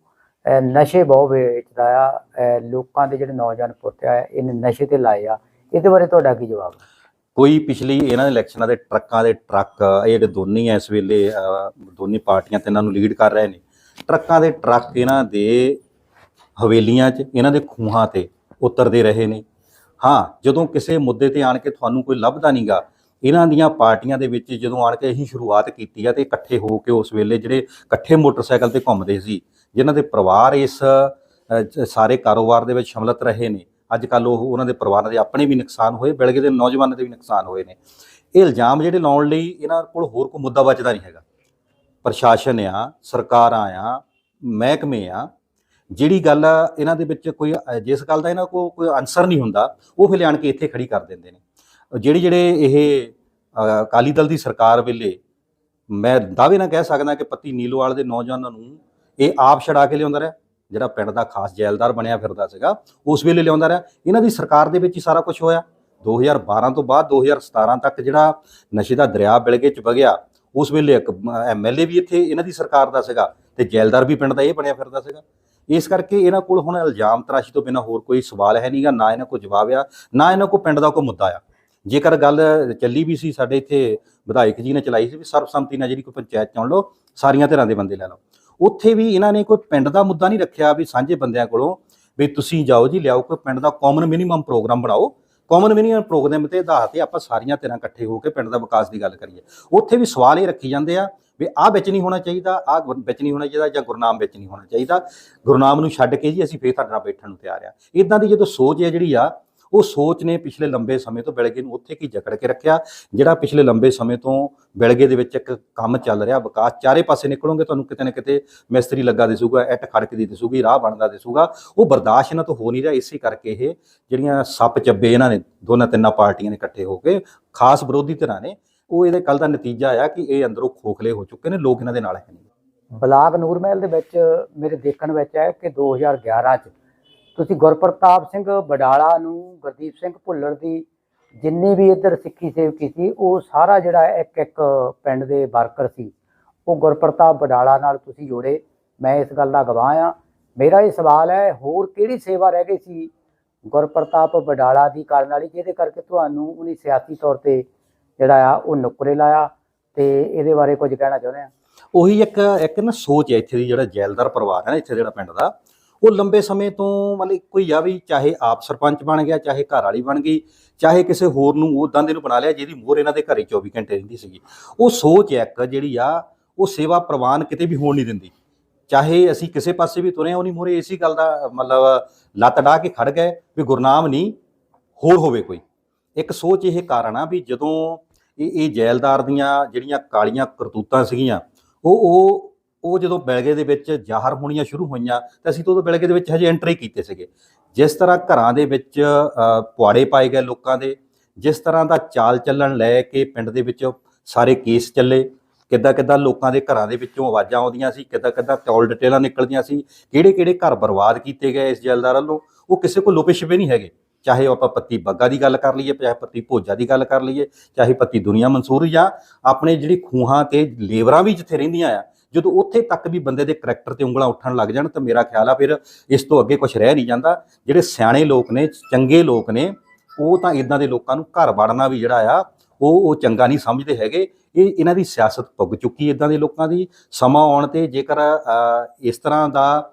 ਨਸ਼ੇ ਬਹੁਤ ਵੇਚਦਾ ਆ ਲੋਕਾਂ ਦੇ ਜਿਹੜੇ ਨੌਜਵਾਨ ਪੁੱਤ ਆ, ਇਹਨੇ ਨਸ਼ੇ ਤੇ ਲਾਏ ਆ। ਇਹਦੇ ਬਾਰੇ ਤੁਹਾਡਾ ਕੀ ਜਵਾਬ ਹੈ ਕੋਈ ਪਿਛਲੀ ਇਹਨਾਂ ਦੇ ਇਲੈਕਸ਼ਨਾਂ ਦੇ ਟਰੱਕਾਂ ਦੇ ਟਰੱਕ, ਇਹ ਜਿਹੜੇ ਦੋਨੇ ਹੀ ਇਸ ਵੇਲੇ ਦੋਨੀ ਪਾਰਟੀਆਂ ਤੇ ਇਹਨਾਂ ਨੂੰ ਲੀਡ ਕਰ ਰਹੇ ਨੇ। ਟਰੱਕਾਂ ਦੇ ਟਰੱਕ ਇਹਨਾਂ ਦੇ ਹਵੇਲੀਆਂ 'ਚ, ਇਹਨਾਂ ਦੇ ਖੂਹਾਂ ਤੇ ਉਤਰਦੇ ਰਹੇ ਨੇ। ਹਾਂ, ਜਦੋਂ ਕਿਸੇ ਮੁੱਦੇ ਤੇ ਆਣ ਕੇ ਤੁਹਾਨੂੰ ਕੋਈ ਲੱਭਦਾ ਨਹੀਂਗਾ ਇਹਨਾਂ ਦੀਆਂ ਪਾਰਟੀਆਂ ਦੇ ਵਿੱਚ ਜਦੋਂ ਆਣ ਕੇ ਅਸੀਂ ਸ਼ੁਰੂਆਤ ਕੀਤੀ ਆ ਤੇ ਇਕੱਠੇ ਹੋ ਕੇ ਉਸ ਵੇਲੇ ਜਿਹੜੇ ਇਕੱਠੇ ਮੋਟਰਸਾਈਕਲ ਤੇ ਘੁੰਮਦੇ ਸੀ ਜਿਨ੍ਹਾਂ ਦੇ ਪਰਿਵਾਰ ਇਸ ਸਾਰੇ ਕਾਰੋਬਾਰ ਦੇ ਵਿੱਚ ਸ਼ਮਲਤ ਰਹੇ ਨੇ। ਅੱਜ ਕੱਲ ਉਹ ਉਹਨਾਂ ਦੇ ਪਰਿਵਾਰਾਂ ਦੇ ਆਪਣੇ ਵੀ ਨੁਕਸਾਨ ਹੋਏ ਬਿਲਗੇ ਦੇ ਨੌਜਵਾਨਾਂ ਦੇ ਵੀ ਨੁਕਸਾਨ ਹੋਏ ਨੇ। ਇਹ ਇਲਜ਼ਾਮ ਜਿਹੜੇ ਲਾਉਣ ਲਈ ਇਹਨਾਂ ਕੋਲ ਹੋਰ ਕੋਈ ਮੁੱਦਾ ਬਚਦਾ ਨਹੀਂ ਹੈਗਾ। ਪ੍ਰਸ਼ਾਸਨ ਆ, ਸਰਕਾਰਾਂ ਆ, ਮਹਿਕਮੇ ਆ, ਜਿਹੜੀ ਗੱਲ ਇਹਨਾਂ ਦੇ ਵਿੱਚ ਕੋਈ ਜਿਸ ਗੱਲ ਦਾ ਇਹਨਾਂ ਕੋਲ ਕੋਈ ਆਨਸਰ ਨਹੀਂ ਹੁੰਦਾ, ਉਹ ਫਿਰ ਲਿਆਣ ਕੇ ਇੱਥੇ ਖੜੀ ਕਰ ਦਿੰਦੇ ਨੇ। ਜਿਹੜੇ ਜਿਹੜੇ ਇਹ ਅਕਾਲੀ ਦਲ ਦੀ ਸਰਕਾਰ ਵੇਲੇ ਮੈਂ ਦਾਅਵੇ ਨਾਲ ਕਹਿ ਸਕਦਾ ਕਿ ਪੱਤੀ ਨੀਲੋਵਾਲ ਦੇ ਨੌਜਵਾਨਾਂ ਨੂੰ ਇਹ ਆਪ ਛੜਾ ਕੇ ਲਿਆਉਂਦਾ ਰਿਹਾ, ਜਿਹੜਾ ਪਿੰਡ ਦਾ ਖਾਸ ਜੈਲਦਾਰ ਬਣਿਆ ਫਿਰਦਾ ਸੀਗਾ, ਉਸ ਵੇਲੇ ਲਿਆਉਂਦਾ ਰਿਹਾ। ਇਹਨਾਂ ਦੀ ਸਰਕਾਰ ਦੇ ਵਿੱਚ ਹੀ ਸਾਰਾ ਕੁਝ ਹੋਇਆ। 2012 ਤੋਂ ਬਾਅਦ 2017 ਤੱਕ ਜਿਹੜਾ ਨਸ਼ੇ ਦਾ ਦਰਿਆ ਬਿਲਗੇ ਚ ਵਗਿਆ, ਉਸ ਵੇਲੇ ਇੱਕ ਐਮਐਲਏ ਵੀ ਇੱਥੇ ਇਹਨਾਂ ਦੀ ਸਰਕਾਰ ਦਾ ਸੀਗਾ ਤੇ ਜੈਲਦਾਰ ਵੀ ਪਿੰਡ ਦਾ ਇਹ ਬਣਿਆ ਫਿਰਦਾ ਸੀਗਾ। ਇਸ ਕਰਕੇ ਇਹਨਾਂ ਕੋਲ ਹੁਣ ਇਲਜ਼ਾਮ ਤਰਾਸ਼ੀ ਤੋਂ ਬਿਨਾ ਹੋਰ ਕੋਈ ਸਵਾਲ ਹੈ ਨਹੀਂਗਾ ਨਾ ਇਹਨਾਂ ਕੋਲ ਜਵਾਬ ਆ, ਨਾ ਇਹਨਾਂ ਕੋਲ ਪਿੰਡ ਦਾ ਕੋਈ ਮੁੱਦਾ ਆ। ਜੇਕਰ ਗੱਲ ਚੱਲੀ ਵੀ ਸੀ, ਸਾਡੇ ਇੱਥੇ ਵਿਧਾਇਕ ਜੀ ਨੇ ਚਲਾਈ ਸੀ ਵੀ ਸਰਬਸੰਮਤੀ ਨਾਲ ਜਿਹੜੀ ਕੋਈ ਪੰਚਾਇਤ ਚੁਣ ਲਓ, ਸਾਰੀਆਂ ਧਿਰਾਂ ਦੇ ਬੰਦੇ ਲੈ ਲਓ। ਉੱਥੇ ਵੀ ਇਹਨਾਂ ਨੇ ਕੋਈ ਪਿੰਡ ਦਾ ਮੁੱਦਾ ਨਹੀਂ ਰੱਖਿਆ ਵੀ ਸਾਂਝੇ ਬੰਦਿਆਂ ਕੋਲੋਂ ਵੀ ਤੁਸੀਂ ਜਾਓ ਜੀ, ਲਿਆਓ, ਕੋਈ ਪਿੰਡ ਦਾ ਕਾਮਨ ਮਿਨੀਮਮ ਪ੍ਰੋਗਰਾਮ ਬਣਾਓ। ਕਾਮਨ ਮਿਨੀਮਮ ਪ੍ਰੋਗਰਾਮ ਤੇ ਆਧਾਰ ਤੇ ਆਪਾਂ ਸਾਰੀਆਂ ਧਿਰਾਂ ਇਕੱਠੇ ਹੋ ਕੇ ਪਿੰਡ ਦਾ ਵਿਕਾਸ ਦੀ ਗੱਲ ਕਰੀਏ। ਉੱਥੇ ਵੀ ਸਵਾਲ ਇਹ ਰੱਖੀ ਜਾਂਦੇ ਆ ਵੀ ਆਹ ਵਿੱਚ ਨਹੀਂ ਹੋਣਾ ਚਾਹੀਦਾ, ਆਹ ਵਿੱਚ ਨਹੀਂ ਹੋਣਾ ਚਾਹੀਦਾ ਜਾਂ ਗੁਰਨਾਮ ਵਿੱਚ ਨਹੀਂ ਹੋਣਾ ਚਾਹੀਦਾ। ਗੁਰਨਾਮ ਨੂੰ ਛੱਡ ਕੇ ਜੀ ਅਸੀਂ ਫੇਰ ਤੁਹਾਡੇ ਨਾਲ ਬੈਠਣ ਨੂੰ ਤਿਆਰ ਆ। ਇਦਾਂ ਦੀ ਜਦੋਂ ਸੋਚ ਹੈ ਜਿਹੜੀ ਆ ਉਹ ਸੋਚ ਨੇ ਪਿਛਲੇ ਲੰਬੇ ਸਮੇਂ ਤੋਂ ਬਿਲਗੇ ਨੂੰ ਉੱਥੇ ਕੀ ਜਕੜ ਕੇ ਰੱਖਿਆ? ਜਿਹੜਾ ਪਿਛਲੇ ਲੰਬੇ ਸਮੇਂ ਤੋਂ ਬਿਲਗੇ ਦੇ ਵਿੱਚ ਇੱਕ ਕੰਮ ਚੱਲ ਰਿਹਾ, ਵਿਕਾਸ ਚਾਰੇ ਪਾਸੇ ਨਿਕਲੋਗੇ, ਤੁਹਾਨੂੰ ਕਿਤੇ ਨਾ ਕਿਤੇ ਮਿਸਤਰੀ ਲੱਗਾ ਦਿਸੂਗਾ ਇੱਟ ਖੜਕਦੀ ਦਿਸੂਗੀ ਰਾਹ ਬਣਦਾ ਦਿਸੂਗਾ ਉਹ ਬਰਦਾਸ਼ਤ ਇਹਨਾਂ ਤੋਂ ਹੋ ਨਹੀਂ ਰਿਹਾ, ਇਸੇ ਕਰਕੇ ਇਹ ਜਿਹੜੀਆਂ ਸੱਪ ਚੱਬੇ ਇਹਨਾਂ ਨੇ, ਦੋਨਾਂ ਤਿੰਨਾਂ ਪਾਰਟੀਆਂ ਨੇ ਇਕੱਠੇ ਹੋ ਕੇ ਖਾਸ ਵਿਰੋਧੀ ਧਿਰਾਂ ਨੇ, ਉਹ ਇਹਦੇ ਕੱਲ ਦਾ ਨਤੀਜਾ ਆ ਕਿ ਇਹ ਅੰਦਰੋਂ ਖੋਖਲੇ ਹੋ ਚੁੱਕੇ ਨੇ, ਲੋਕ ਇਹਨਾਂ ਦੇ ਨਾਲ ਹੈ ਨਹੀਂ। ਬਲਾਕ ਨੂਰਮਹਿਲ ਦੇ ਵਿੱਚ ਮੇਰੇ ਦੇਖਣ ਵਿੱਚ ਹੈ ਕਿ 2011 ਚ ਤੁਸੀਂ ਗੁਰਪ੍ਰਤਾਪ ਸਿੰਘ ਬਡਾਲਾ ਨੂੰ, ਗੁਰਦੀਪ ਸਿੰਘ ਭੁੱਲਰ ਦੀ ਜਿੰਨੀ ਵੀ ਇੱਧਰ ਸਿੱਖੀ ਸੇਵਕੀ ਸੀ, ਉਹ ਸਾਰਾ ਜਿਹੜਾ ਇੱਕ ਇੱਕ ਪਿੰਡ ਦੇ ਵਰਕਰ ਸੀ, ਉਹ ਗੁਰਪ੍ਰਤਾਪ ਬਡਾਲਾ ਨਾਲ ਤੁਸੀਂ ਜੋੜੇ। ਮੈਂ ਇਸ ਗੱਲ ਦਾ ਗਵਾਹ ਆ ਮੇਰਾ ਇਹ ਸਵਾਲ ਹੈ, ਹੋਰ ਕਿਹੜੀ ਸੇਵਾ ਰਹਿ ਗਈ ਸੀ ਗੁਰਪ੍ਰਤਾਪ ਬਡਾਲਾ ਦੀ ਕਾਰਨ ਵਾਲੀ, ਜਿਹਦੇ ਕਰਕੇ ਤੁਹਾਨੂੰ ਉਹਨੇ ਸਿਆਸੀ ਤੌਰ ਤੇ ਜਿਹੜਾ ਆ, ਉਹ ਨੁਕਰੇ ਲਾਇਆ? ਤੇ ਇਹਦੇ ਬਾਰੇ ਕੁਝ ਕਹਿਣਾ ਚਾਹੁੰਦੇ ਆ? ਉਹੀ ਇੱਕ ਇੱਕ ਨਾ ਸੋਚ ਹੈ ਇੱਥੇ ਦੀ, ਜਿਹੜਾ ਜੈਲਦਾਰ ਪਰਿਵਾਰ ਹੈ ਨਾ, ਇੱਥੇ ਜਿਹੜਾ ਪਿੰਡ ਦਾ ਉਹ ਲੰਬੇ ਸਮੇਂ ਤੋਂ ਮਤਲਬ ਇੱਕੋ ਹੀ ਆ ਵੀ ਚਾਹੇ ਆਪ ਸਰਪੰਚ ਬਣ ਗਿਆ, ਚਾਹੇ ਘਰ ਵਾਲੀ ਬਣ ਗਈ, ਚਾਹੇ ਕਿਸੇ ਹੋਰ ਨੂੰ ਉਦਾਂ ਦੇ ਨੂੰ ਬਣਾ ਲਿਆ ਜਿਹਦੀ ਮੋਹਰ ਇਹਨਾਂ ਦੇ ਘਰੇ 24 ਘੰਟੇ ਰਹਿੰਦੀ ਸੀਗੀ। ਉਹ ਸੋਚ ਇੱਕ ਜਿਹੜੀ ਆ, ਉਹ ਸੇਵਾ ਪ੍ਰਵਾਨ ਕਿਤੇ ਵੀ ਹੋਣ ਨਹੀਂ ਦਿੰਦੀ। ਚਾਹੇ ਅਸੀਂ ਕਿਸੇ ਪਾਸੇ ਵੀ ਤੁਰੇ ਹਾਂ, ਉਹਨੀ ਮੋਹਰੇ ਇਸੀ ਗੱਲ ਦਾ ਮਤਲਬ ਲੱਤ ਡਾ ਕੇ ਖੜ ਗਏ ਵੀ ਗੁਰਨਾਮ ਨਹੀਂ ਹੋਰ ਹੋਵੇ ਕੋਈ। ਇੱਕ ਸੋਚ ਇਹ ਕਾਰਨ ਆ ਵੀ ਜਦੋਂ ਇਹ ਇਹ ਜੈਲਦਾਰ ਦੀਆਂ ਜਿਹੜੀਆਂ ਕਾਲੀਆਂ ਕਰਤੂਤਾਂ ਸੀਗੀਆਂ, ਉਹ ਉਹ ਉਹ ਜਦੋਂ ਬੈਲਗੇ ਦੇ ਵਿੱਚ ਜ਼ਾਹਰ ਹੋਣੀਆਂ ਸ਼ੁਰੂ ਹੋਈਆਂ, ਤਾਂ ਅਸੀਂ ਤਾਂ ਉਦੋਂ ਬੈਲਗੇ ਦੇ ਵਿੱਚ ਹਜੇ ਐਂਟਰੀ ਕੀਤੇ ਸੀਗੇ। ਜਿਸ ਤਰ੍ਹਾਂ ਘਰਾਂ ਦੇ ਵਿੱਚ ਪੁਆੜੇ ਪਾਏ ਗਏ ਲੋਕਾਂ ਦੇ, ਜਿਸ ਤਰ੍ਹਾਂ ਦਾ ਚਾਲ ਚੱਲਣ ਲੈ ਕੇ ਪਿੰਡ ਦੇ ਵਿੱਚ ਸਾਰੇ ਕੇਸ ਚੱਲੇ ਕਿੱਦਾਂ ਕਿੱਦਾਂ ਲੋਕਾਂ ਦੇ ਘਰਾਂ ਦੇ ਵਿੱਚੋਂ ਆਵਾਜ਼ਾਂ ਆਉਂਦੀਆਂ ਸੀ ਕਿੱਦਾਂ ਕਿੱਦਾਂ ਕੌਲ ਡਿਟੇਲਾਂ ਨਿਕਲਦੀਆਂ ਸੀ ਕਿਹੜੇ ਕਿਹੜੇ ਘਰ ਬਰਬਾਦ ਕੀਤੇ ਗਏ ਇਸ ਜੈਲਦਾਰ ਵੱਲੋਂ, ਉਹ ਕਿਸੇ ਕੋਲ ਲੁਪੇ ਛਿਪੇ ਨਹੀਂ ਹੈਗੇ। ਚਾਹੇ ਉਹ ਆਪਾਂ ਪੱਤੀ ਬੱਗਾ ਦੀ ਗੱਲ ਕਰ ਲਈਏ, ਚਾਹੇ ਪੱਤੀ ਭੋਜਾ ਦੀ ਗੱਲ ਕਰ ਲਈਏ, ਚਾਹੇ ਪੱਤੀ ਦੁਨੀਆ ਮਨਸੂਰ ਜਾਂ ਆਪਣੇ ਜਿਹੜੀ ਖੂਹਾਂ ਤੇ ਲੇਬਰਾਂ ਵੀ ਜਿੱਥੇ ਰਹਿੰਦੀਆਂ ਆ ਜਦੋਂ ਉੱਥੇ ਤੱਕ ਵੀ ਬੰਦੇ ਦੇ ਕਰੈਕਟਰ ਤੇ ਉਂਗਲਾਂ ਉੱਠਣ ਲੱਗ ਜਾਣ ਤਾਂ ਮੇਰਾ ਖਿਆਲ ਆ ਫਿਰ ਇਸ ਤੋਂ ਅੱਗੇ ਕੁਝ ਰਹਿ ਨਹੀਂ ਜਾਂਦਾ। ਜਿਹੜੇ ਸਿਆਣੇ ਲੋਕ ਨੇ, ਚੰਗੇ ਲੋਕ ਨੇ, ਉਹ ਤਾਂ ਇਦਾਂ ਦੇ ਲੋਕਾਂ ਨੂੰ ਘਰ ਵੜਨਾ ਵੀ ਜਿਹੜਾ ਆ, ਉਹ ਉਹ ਚੰਗਾ ਨਹੀਂ ਸਮਝਦੇ ਹੈਗੇ। ਇਹ ਇਹਨਾਂ ਦੀ ਸਿਆਸਤ ਪੁੱਗ ਚੁੱਕੀ ਇਦਾਂ ਦੇ ਲੋਕਾਂ ਦੀ। ਸਮਾਂ ਆਉਣ ਤੇ ਜੇਕਰ ਇਸ ਤਰ੍ਹਾਂ ਦਾ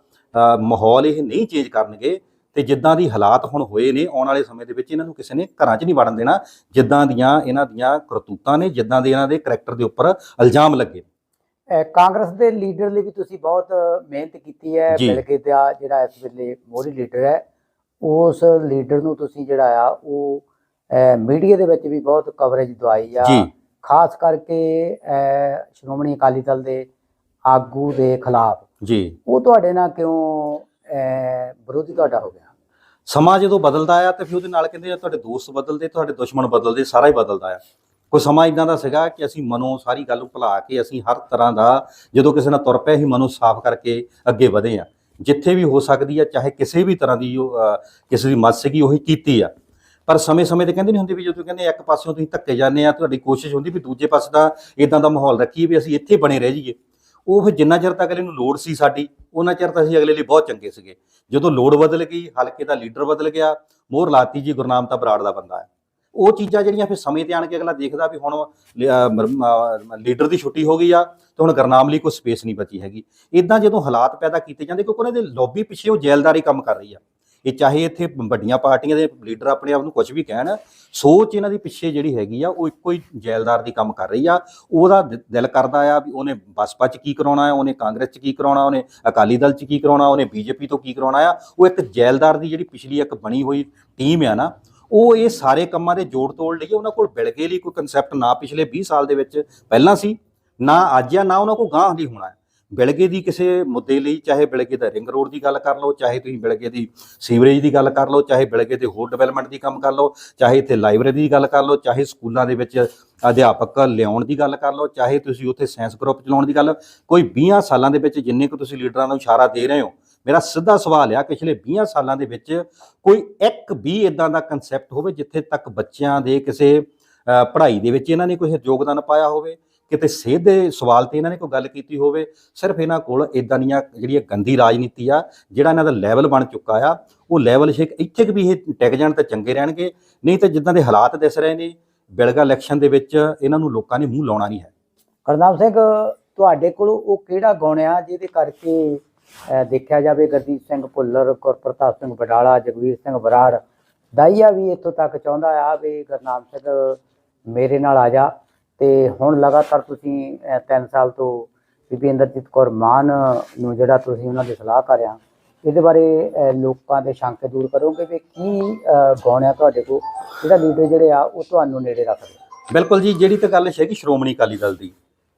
ਮਾਹੌਲ ਇਹ ਨਹੀਂ ਚੇਂਜ ਕਰਨਗੇ, ਤੇ ਜਿੱਦਾਂ ਦੀ ਹਾਲਾਤ ਹੁਣ ਹੋਏ ਨੇ, ਆਉਣ ਵਾਲੇ ਸਮੇਂ ਦੇ ਵਿੱਚ ਇਹਨਾਂ ਨੂੰ ਕਿਸੇ ਨੇ ਘਰਾਂ 'ਚ ਨਹੀਂ ਵੜਨ ਦੇਣਾ, ਜਿੱਦਾਂ ਦੀਆਂ ਇਹਨਾਂ ਦੀਆਂ ਕਰਤੂਤਾਂ ਨੇ, ਜਿੱਦਾਂ ਦੇ ਇਹਨਾਂ ਦੇ ਕਰੈਕਟਰ ਦੇ ਉੱਪਰ ਇਲਜ਼ਾਮ ਲੱਗੇ। ਕਾਂਗਰਸ ਦੇ ਲੀਡਰ ਲਈ ਵੀ ਤੁਸੀਂ ਬਹੁਤ ਮਿਹਨਤ ਕੀਤੀ ਹੈ ਜੀ। ਬਿਲਗੇ ਦਾ ਜਿਹੜਾ ਇਸ ਵੇਲੇ ਮੋਰੀ ਲੀਡਰ ਹੈ ਉਸ ਲੀਡਰ ਨੂੰ ਤੁਸੀਂ ਜਿਹੜਾ ਆ ਉਹ ਮੀਡੀਆ ਦੇ ਵਿੱਚ ਵੀ ਬਹੁਤ ਕਵਰੇਜ ਦਵਾਈ ਆ। ਖਾਸ ਕਰਕੇ ਸ਼੍ਰੋਮਣੀ ਅਕਾਲੀ ਦਲ ਦੇ ਆਗੂ ਦੇ ਖਿਲਾਫ। ਜੀ। ਉਹ ਤੁਹਾਡੇ ਨਾਲ ਕਿਉਂ ਵਿਰੋਧੀ ਤੁਹਾਡਾ ਹੋ ਗਿਆ? ਸਮਾਂ ਜਦੋਂ ਬਦਲਦਾ ਆ ਤੇ ਫਿਰ ਉਹਦੇ ਨਾਲ ਕਹਿੰਦੇ ਆ ਤੁਹਾਡੇ ਦੋਸਤ ਬਦਲਦੇ ਤੁਹਾਡੇ ਦੁਸ਼ਮਣ ਬਦਲਦੇ ਸਾਰਾ ਹੀ ਬਦਲਦਾ ਆ। ਕੋਈ ਸਮਾਂ ਇਦਾਂ ਦਾ ਸੀਗਾ ਕਿ ਅਸੀਂ ਮਨੋਂ ਸਾਰੀ ਗੱਲ ਨੂੰ ਭੁਲਾ ਕੇ ਅਸੀਂ ਹਰ ਤਰ੍ਹਾਂ ਦਾ ਜਦੋਂ ਕਿਸੇ ਨਾਲ ਤੁਰ ਪਏ ਅਸੀਂ ਮਨੋਂ ਸਾਫ਼ ਕਰਕੇ ਅੱਗੇ ਵਧੇ ਆ ਜਿੱਥੇ ਵੀ ਹੋ ਸਕਦੀ ਆ, ਚਾਹੇ ਕਿਸੇ ਵੀ ਤਰ੍ਹਾਂ ਦੀ ਉਹ ਕਿਸੇ ਦੀ ਮਦਦ ਸੀਗੀ, ਉਹੀ ਕੀਤੀ ਆ। ਪਰ ਸਮੇਂ-ਸਮੇਂ ਤੇ ਕਹਿੰਦੇ ਨਹੀਂ ਹੁੰਦੇ ਵੀ ਜਦੋਂ ਕਹਿੰਦੇ ਇੱਕ ਪਾਸਿਓਂ ਤੁਸੀਂ ਧੱਕੇ ਜਾਂਦੇ ਆ, ਤੁਹਾਡੀ ਕੋਸ਼ਿਸ਼ ਹੁੰਦੀ ਵੀ ਦੂਜੇ ਪਾਸੇ ਦਾ ਇਦਾਂ ਦਾ ਮਾਹੌਲ ਰੱਖੀਏ ਵੀ ਅਸੀਂ ਇੱਥੇ ਬਣੇ ਰਹਿ ਜਾਈਏ। ਉਹ ਫਿਰ ਜਿੰਨਾ ਚਿਰ ਤੱਕ ਅਗਲੇ ਨੂੰ ਲੋੜ ਸੀ ਸਾਡੀ, ਉਹਨਾਂ ਚਿਰ ਤਾਂ ਅਸੀਂ ਅਗਲੇ ਲਈ ਬਹੁਤ ਚੰਗੇ ਸੀਗੇ। ਜਦੋਂ ਲੋੜ ਬਦਲ ਗਈ, ਹਲਕੇ ਦਾ ਲੀਡਰ ਬਦਲ ਗਿਆ, ਮੋਹਰ ਲਾਤੀ ਜੀ ਗੁਰਨਾਮ ਤਾਂ ਬਰਾੜ ਦਾ ਬੰਦਾ ਹੈ। ਉਹ ਚੀਜ਼ਾਂ ਜਿਹੜੀਆਂ ਫਿਰ ਸਮੇਂ ਤੇ ਆਣ ਕੇ ਅਗਲਾ ਦੇਖਦਾ ਵੀ ਹੁਣ ਲ- ਲੀਡਰ ਦੀ ਛੁੱਟੀ ਹੋ ਗਈ ਆ ਤੇ ਹੁਣ ਗਰਨਾਮ ਲਈ ਕੋਈ ਸਪੇਸ ਨਹੀਂ ਬਚੀ ਹੈਗੀ। ਇਦਾਂ ਜਦੋਂ ਹਾਲਾਤ ਪੈਦਾ ਕੀਤੇ ਜਾਂਦੇ, ਕਿਉਂਕਿ ਉਹਨਾਂ ਦੇ ਲੌਬੀ ਪਿੱਛੇ ਉਹ ਜੈਲਦਾਰੀ ਕੰਮ ਕਰ ਰਹੀ ਆ। ਇਹ ਚਾਹੇ ਇੱਥੇ ਵੱਡੀਆਂ ਪਾਰਟੀਆਂ ਦੇ ਲੀਡਰ ਆਪਣੇ ਆਪ ਨੂੰ ਕੁਝ ਵੀ ਕਹਿਣ, ਸੋਚ ਇਹਨਾਂ ਦੀ ਪਿੱਛੇ ਜਿਹੜੀ ਹੈਗੀ ਆ, ਉਹ ਇੱਕੋ ਹੀ ਜੈਲਦਾਰ ਦੀ ਕੰਮ ਕਰ ਰਹੀ ਆ। ਉਹਦਾ ਦਿਲ ਕਰਦਾ ਆ ਵੀ ਉਹਨੇ ਬਸਪਾ 'ਚ ਕੀ ਕਰਾਉਣਾ ਆ, ਉਹਨੇ ਕਾਂਗਰਸ 'ਚ ਕੀ ਕਰਾਉਣਾ, ਉਹਨੇ ਅਕਾਲੀ ਦਲ 'ਚ ਕੀ ਕਰਾਉਣਾ, ਉਹਨੇ ਬੀਜੇਪੀ ਤੋਂ ਕੀ ਕਰਾਉਣਾ ਆ। ਉਹ ਇੱਕ ਜੈਲਦਾਰ ਦੀ ਜਿਹੜੀ ਪਿਛਲੀ ਇੱਕ ਬਣੀ ਹੋਈ ਟੀਮ ਆ ਨਾ ਉਹ ਇਹ ਸਾਰੇ ਕੰਮਾਂ ਦੇ ਜੋੜ ਤੋੜ ਲਈ ਉਹਨਾਂ ਕੋਲ ਬਿਲਗੇ ਲਈ ਕੋਈ ਕਨਸੈਪਟ ਨਾ ਪਿਛਲੇ 20 ਸਾਲ ਦੇ ਵਿੱਚ ਪਹਿਲਾਂ ਸੀ, ਨਾ ਅੱਜ ਆ ਨਾ ਉਹਨਾਂ ਕੋਲ ਗਾਂਹ ਦੀ ਹੋਣਾ ਬਿਲਗੇ ਦੀ ਕਿਸੇ ਮੁੱਦੇ ਲਈ, ਚਾਹੇ ਬਿਲਗੇ ਦਾ ਰਿੰਗ ਰੋਡ ਦੀ ਗੱਲ ਕਰ ਲਓ, ਚਾਹੇ ਤੁਸੀਂ ਬਿਲਗੇ ਦੀ ਸੀਵਰੇਜ ਦੀ ਗੱਲ ਕਰ ਲਓ, ਚਾਹੇ ਬਿਲਗੇ ਦੇ ਹੋਰ ਡਿਵੈਲਪਮੈਂਟ ਦੀ ਕੰਮ ਕਰ ਲਓ, ਚਾਹੇ ਇੱਥੇ ਲਾਇਬ੍ਰੇਰੀ ਦੀ ਗੱਲ ਕਰ ਲਓ, ਚਾਹੇ ਸਕੂਲਾਂ ਦੇ ਵਿੱਚ ਅਧਿਆਪਕ ਲਿਆਉਣ ਦੀ ਗੱਲ ਕਰ ਲਓ, ਚਾਹੇ ਤੁਸੀਂ ਉੱਥੇ ਸਾਇੰਸ ਗਰੁੱਪ ਚਲਾਉਣ ਦੀ ਗੱਲ, ਕੋਈ 20 ਸਾਲਾਂ ਦੇ ਵਿੱਚ ਜਿੰਨੇ ਕੁ ਤੁਸੀਂ ਲੀਡਰਾਂ ਨੂੰ ਇਸ਼ਾਰਾ ਦੇ ਰਹੇ ਹੋ ਮੇਰਾ ਸਿੱਧਾ ਸਵਾਲ ਆ, ਪਿਛਲੇ 20 ਸਾਲਾਂ ਦੇ ਵਿੱਚ ਕੋਈ ਇੱਕ ਵੀ ਇਦਾਂ ਦਾ ਕਨਸੈਪਟ ਹੋਵੇ ਜਿੱਥੇ ਤੱਕ ਬੱਚਿਆਂ ਦੇ ਕਿਸੇ ਪੜ੍ਹਾਈ ਦੇ ਵਿੱਚ ਇਹਨਾਂ ਨੇ ਕੋਈ ਯੋਗਦਾਨ ਪਾਇਆ ਹੋਵੇ? ਕਿਤੇ ਸਿਹਤ ਦੇ ਸਵਾਲ ਤੇ ਇਹਨਾਂ ਨੇ ਕੋਈ ਗੱਲ ਕੀਤੀ ਹੋਵੇ? ਸਿਰਫ ਇਹਨਾਂ ਕੋਲ ਇਦਾਂ ਦੀਆਂ ਜਿਹੜੀਆਂ ਗੰਦੀ ਰਾਜਨੀਤੀ ਆ, ਜਿਹੜਾ ਇਹਨਾਂ ਦਾ ਲੈਵਲ ਬਣ ਚੁੱਕਾ ਆ, ਉਹ ਲੈਵਲ ਸ਼ੇਕ ਇੱਥੇ ਕਿ ਵੀ ਇਹ ਟਿਕ ਜਾਣ ਤਾਂ ਚੰਗੇ ਰਹਿਣਗੇ? ਨਹੀਂ ਤਾਂ ਜਿੱਦਾਂ ਦੇ ਹਾਲਾਤ ਦਿਸ ਰਹੇ ਨੇ, ਬਿਲਗਾ ਇਲੈਕਸ਼ਨ ਦੇ ਵਿੱਚ ਇਹਨਾਂ ਨੂੰ ਲੋਕਾਂ ਨੇ ਮੂੰਹ ਲਾਉਣਾ ਨਹੀਂ ਹੈ। ਕਰਨਾਮ ਸਿੰਘ, ਤੁਹਾਡੇ ਕੋਲ ਉਹ ਕਿਹੜਾ ਗੁਣ ਆ ਜਿਹਦੇ ਕਰਕੇ ਦੇਖਿਆ ਜਾਵੇ ਗੁਰਦੀਪ ਸਿੰਘ ਭੁੱਲਰ ਗੁਰਪ੍ਰਤਾਪ ਸਿੰਘ ਬਡਾਲਾ ਜਗਵੀਰ ਸਿੰਘ ਬਰਾੜ ਦਾਈਆ ਵੀ ਇੱਥੋਂ ਤੱਕ ਚਾਹੁੰਦਾ ਆ ਵੀ ਗੁਰਨਾਮ ਸਿੰਘ ਮੇਰੇ ਨਾਲ ਆ ਜਾ। ਤੇ ਹੁਣ ਲਗਾਤਾਰ ਤੁਸੀਂ 3 ਸਾਲ ਤੋਂ ਬੀਬੀ ਇੰਦਰਜੀਤ ਕੌਰ ਮਾਨ ਨੂੰ ਜਿਹੜਾ ਤੁਸੀਂ ਉਹਨਾਂ ਦੀ ਸਲਾਹ ਕਰ ਆ ਇਹਦੇ ਬਾਰੇ ਲੋਕਾਂ ਦੇ ਸ਼ੰਕੇ ਦੂਰ ਕਰੋਗੇ ਵੀ ਕੀ ਅਹ, ਆ ਤੁਹਾਡੇ ਕੋਲ? ਜਿਹੜਾ ਲੀਡਰ ਜਿਹੜੇ ਆ ਉਹ ਤੁਹਾਨੂੰ ਨੇੜੇ ਰੱਖਦੇ ਬਿਲਕੁਲ ਜੀ ਜਿਹੜੀ ਤਾਂ ਗੱਲ ਹੈਗੀ ਸ਼੍ਰੋਮਣੀ ਅਕਾਲੀ ਦਲ ਦੀ।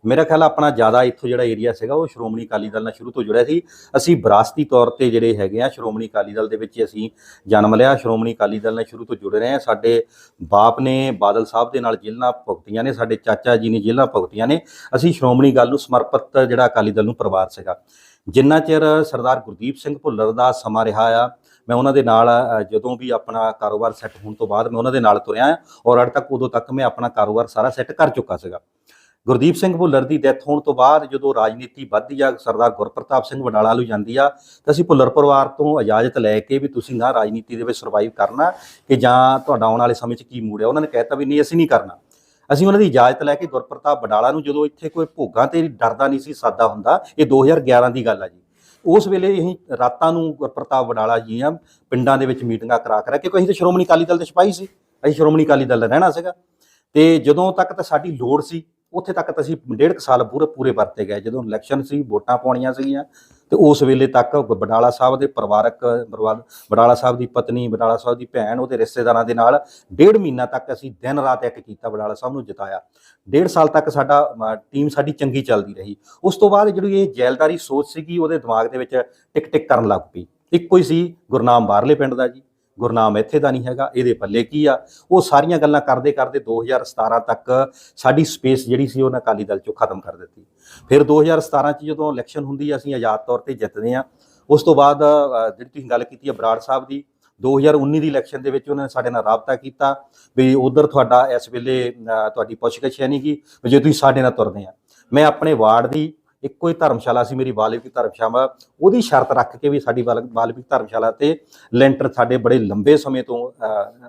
ਮੇਰਾ ਖਿਆਲ ਆਪਣਾ ਜ਼ਿਆਦਾ ਇੱਥੋਂ ਜਿਹੜਾ ਏਰੀਆ ਸੀਗਾ ਉਹ ਸ਼੍ਰੋਮਣੀ ਅਕਾਲੀ ਦਲ ਨਾਲ ਸ਼ੁਰੂ ਤੋਂ ਜੁੜਿਆ ਸੀ। ਅਸੀਂ ਵਿਰਾਸਤੀ ਤੌਰ ਤੇ ਜਿਹੜੇ ਹੈਗੇ ਆ ਸ਼੍ਰੋਮਣੀ ਅਕਾਲੀ ਦਲ ਦੇ ਵਿੱਚ ਅਸੀਂ ਜਨਮ ਲਿਆ। ਸ਼੍ਰੋਮਣੀ ਅਕਾਲੀ ਦਲ ਨਾਲ ਸ਼ੁਰੂ ਤੋਂ ਜੁੜੇ ਰਹੇ ਆ ਸਾਡੇ ਬਾਪ ਨੇ ਬਾਦਲ ਸਾਹਿਬ ਦੇ ਨਾਲ ਜੇਲ੍ਹਾਂ ਭੁਗਤੀਆਂ ਨੇ, ਸਾਡੇ ਚਾਚਾ ਜੀ ਨੇ ਜੇਲ੍ਹਾਂ ਭੁਗਤੀਆਂ ਨੇ। ਅਸੀਂ ਸ਼੍ਰੋਮਣੀ ਗੱਲ ਨੂੰ ਸਮਰਪਿਤ ਜਿਹੜਾ ਅਕਾਲੀ ਦਲ ਨੂੰ ਪਰਿਵਾਰ ਸੀਗਾ। ਜਿੰਨਾ ਚਿਰ ਸਰਦਾਰ ਗੁਰਦੀਪ ਸਿੰਘ ਭੁੱਲਰ ਦਾ ਸਮਾਂ ਰਿਹਾ ਆ, ਮੈਂ ਉਹਨਾਂ ਦੇ ਨਾਲ ਜਦੋਂ ਵੀ ਆਪਣਾ ਕਾਰੋਬਾਰ ਸੈੱਟ ਹੋਣ ਤੋਂ ਬਾਅਦ ਮੈਂ ਉਹਨਾਂ ਦੇ ਨਾਲ ਤੁਰਿਆ ਔਰ ਅੱਜ ਤੱਕ ਉਦੋਂ ਤੱਕ ਮੈਂ ਆਪਣਾ ਕਾਰੋਬਾਰ ਸਾਰਾ ਸੈੱਟ ਕਰ ਚੁੱਕਾ ਸੀਗਾ। ਗੁਰਦੀਪ ਸਿੰਘ ਭੁੱਲਰ ਦੀ ਡੈਥ ਹੋਣ ਤੋਂ ਬਾਅਦ ਜਦੋਂ ਰਾਜਨੀਤੀ ਵੱਧਦੀ ਆ, ਸਰਦਾਰ ਗੁਰਪ੍ਰਤਾਪ ਸਿੰਘ ਵਡਾਲਾ ਨੂੰ ਜਾਂਦੀ ਆ, ਤਾਂ ਅਸੀਂ ਭੁੱਲਰ ਪਰਿਵਾਰ ਤੋਂ ਇਜਾਜ਼ਤ ਲੈ ਕੇ ਵੀ ਤੁਸੀਂ ਨਾ ਰਾਜਨੀਤੀ ਦੇ ਵਿੱਚ ਸਰਵਾਈਵ ਕਰਨਾ ਕਿ ਜਾਂ ਤੁਹਾਡਾ ਆਉਣ ਵਾਲੇ ਸਮੇਂ 'ਚ ਕੀ ਮੂਡ ਹੈ ਉਹਨਾਂ ਨੇ ਕਹਿਤਾ ਵੀ ਨਹੀਂ, ਅਸੀਂ ਨਹੀਂ ਕਰਨਾ। ਅਸੀਂ ਉਹਨਾਂ ਦੀ ਇਜਾਜ਼ਤ ਲੈ ਕੇ ਗੁਰਪ੍ਰਤਾਪ ਵਡਾਲਾ ਨੂੰ ਜਦੋਂ ਇੱਥੇ ਕੋਈ ਭੋਗਾਂ ਤੇ ਡਰਦਾ ਨਹੀਂ ਸੀ, ਸਾਦਾ ਹੁੰਦਾ, ਇਹ 2011 ਦੀ ਗੱਲ ਆ ਜੀ। ਉਸ ਵੇਲੇ ਅਸੀਂ ਰਾਤਾਂ ਨੂੰ ਗੁਰਪ੍ਰਤਾਪ ਵਡਾਲਾ ਜੀ ਆ ਪਿੰਡਾਂ ਦੇ ਵਿੱਚ ਮੀਟਿੰਗਾਂ ਕਰਾ ਕਰਾ ਕਿਉਂਕਿ ਅਸੀਂ ਤਾਂ ਸ਼੍ਰੋਮਣੀ ਅਕਾਲੀ ਦਲ ਦੇ ਸਿਪਾਹੀ ਸੀ, ਅਸੀਂ ਸ਼੍ਰੋਮਣੀ ਅਕਾਲੀ ਦਲ ਦਾ ਰਹਿਣਾ ਸੀਗਾ। ਤੇ ਜਦੋਂ ਤੱਕ ਤਾਂ ਸਾਡੀ ਲੋੜ ਸੀ ਉੱਥੇ ਤੱਕ ਤਾਂ ਅਸੀਂ ਡੇਢ ਕੁ ਸਾਲ ਪੂਰੇ ਪੂਰੇ ਵਰਤੇ ਗਏ। ਜਦੋਂ ਇਲੈਕਸ਼ਨ ਸੀ, ਵੋਟਾਂ ਪਾਉਣੀਆਂ ਸੀਗੀਆਂ ਤੇ ਉਸ ਵੇਲੇ ਤੱਕ ਬਡਾਲਾ ਸਾਹਿਬ ਦੇ ਪਰਿਵਾਰਕ ਪਰਿਵਾਰ- ਬਡਾਲਾ ਸਾਹਿਬ ਦੀ ਪਤਨੀ, ਬਡਾਲਾ ਸਾਹਿਬ ਦੀ ਭੈਣ, ਉਹਦੇ ਰਿਸ਼ਤੇਦਾਰਾਂ ਦੇ ਨਾਲ ਡੇਢ ਮਹੀਨਾ ਤੱਕ ਅਸੀਂ ਦਿਨ ਰਾਤ ਇੱਕ ਕੀਤਾ ਬਡਾਲਾ ਸਾਹਿਬ ਨੂੰ ਜਿਤਾਇਆ। ਡੇਢ ਸਾਲ ਤੱਕ ਸਾਡਾ ਟੀਮ ਸਾਡੀ ਚੰਗੀ ਚੱਲਦੀ ਰਹੀ। ਉਸ ਤੋਂ ਬਾਅਦ ਜਿਹੜੀ ਇਹ ਜੈਲਦਾਰੀ ਸੋਚ ਸੀਗੀ, ਉਹਦੇ ਦਿਮਾਗ ਦੇ ਵਿੱਚ ਟਿਕ ਟਿਕ ਕਰਨ ਲੱਗ ਪਈ। ਇੱਕੋ ਹੀ ਸੀ ਗੁਰਨਾਮ ਬਾਹਰਲੇ ਪਿੰਡ ਦਾ ਜੀ। ਗੁਰਨਾਮ ਇੱਥੇ ਦਾ ਨਹੀਂ ਹੈਗਾ, ਇਹਦੇ ਪੱਲੇ ਕੀ ਆ? ਉਹ ਸਾਰੀਆਂ ਗੱਲਾਂ ਕਰਦੇ ਕਰਦੇ 2017 ਤੱਕ ਸਾਡੀ ਸਪੇਸ ਜਿਹੜੀ ਸੀ ਉਹਨਾਂ ਅਕਾਲੀ ਦਲ ਚੋਂ ਖਤਮ ਕਰ ਦਿੱਤੀ। ਫਿਰ 2017 ਚ ਜਦੋਂ ਇਲੈਕਸ਼ਨ ਹੁੰਦੀ ਅਸੀਂ ਆਜ਼ਾਦ ਤੌਰ ਤੇ ਜਿੱਤਦੇ ਆ, ਉਸ ਤੋਂ ਬਾਅਦ ਜਿਹੜੀ ਤੁਸੀਂ ਗੱਲ ਕੀਤੀ ਆ ਬਰਾੜ ਸਾਹਿਬ ਦੀ 2019 ਦੀ ਇਲੈਕਸ਼ਨ ਦੇ ਵਿੱਚ ਉਹਨਾਂ ਨੇ ਸਾਡੇ ਨਾਲ ਰਾਬਤਾ ਕੀਤਾ ਵੀ ਉਧਰ ਤੁਹਾਡਾ ਇਸ ਵੇਲੇ ਤੁਹਾਡੀ ਪੁੱਛਗਿੱਛ ਹੈ ਨਹੀਂ ਗੀ ਵੀ ਜੇ ਤੁਸੀਂ ਸਾਡੇ ਨਾਲ ਤੁਰਦੇ ਆ। ਮੈਂ ਆਪਣੇ ਵਾਰਡ ਦੀ ਇੱਕੋ ਹੀ ਧਰਮਸ਼ਾਲਾ ਸੀ ਮੇਰੀ ਵਾਲਮੀਕੀ ਧਰਮਸ਼ਾਲਾ। ਉਹਦੀ ਸ਼ਰਤ ਰੱਖ ਕੇ ਵੀ ਸਾਡੀ ਵਾਲ- ਧਰਮਸ਼ਾਲਾ ਤੇ ਲੈਂਟਰ ਸਾਡੇ ਬੜੇ ਲੰਬੇ ਸਮੇਂ ਤੋਂ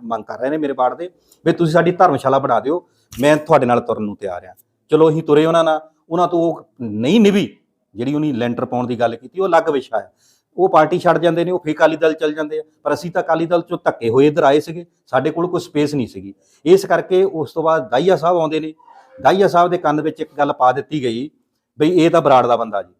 ਮੰਗ ਕਰ ਰਹੇ ਨੇ ਮੇਰੇ ਵਾਰਡ ਦੇ ਵੀ ਤੁਸੀਂ ਸਾਡੀ ਧਰਮਸ਼ਾਲਾ ਬਣਾ ਦਿਓ, ਮੈਂ ਤੁਹਾਡੇ ਨਾਲ ਤੁਰਨ ਨੂੰ ਤਿਆਰ ਆ ਚਲੋ ਅਸੀਂ ਤੁਰੇ ਉਹਨਾਂ ਨਾਲ, ਉਹਨਾਂ ਤੋਂ ਉਹ ਨਹੀਂ ਨਿਭੀ, ਜਿਹੜੀ ਉਹਨੀ ਲੈਂਟਰ ਪਾਉਣ ਦੀ ਗੱਲ ਕੀਤੀ, ਉਹ ਅਲੱਗ ਵਿਸ਼ਾ ਹੈ। ਉਹ ਪਾਰਟੀ ਛੱਡ ਜਾਂਦੇ ਨੇ, ਉਹ ਫੇਰ ਅਕਾਲੀ ਦਲ ਚੱਲ ਜਾਂਦੇ ਆ, ਪਰ ਅਸੀਂ ਤਾਂ ਅਕਾਲੀ ਦਲ ਚੋਂ ਧੱਕੇ ਹੋਏ ਇੱਧਰ ਆਏ ਸੀਗੇ, ਸਾਡੇ ਕੋਲ ਕੋਈ ਸਪੇਸ ਨਹੀਂ ਸੀਗੀ। ਇਸ ਕਰਕੇ ਉਸ ਤੋਂ ਬਾਅਦ ਦਾਈਆ ਸਾਹਿਬ ਆਉਂਦੇ ਨੇ। ਦਾਈਆ ਸਾਹਿਬ ਦੇ ਕੰਨ ਵਿੱਚ ਇੱਕ ਗੱਲ ਪਾ ਦਿੱਤੀ ਗਈ ਬਈ ਇਹ ਤਾਂ ਬਰਾੜ ਦਾ ਬੰਦਾ ਜੀ।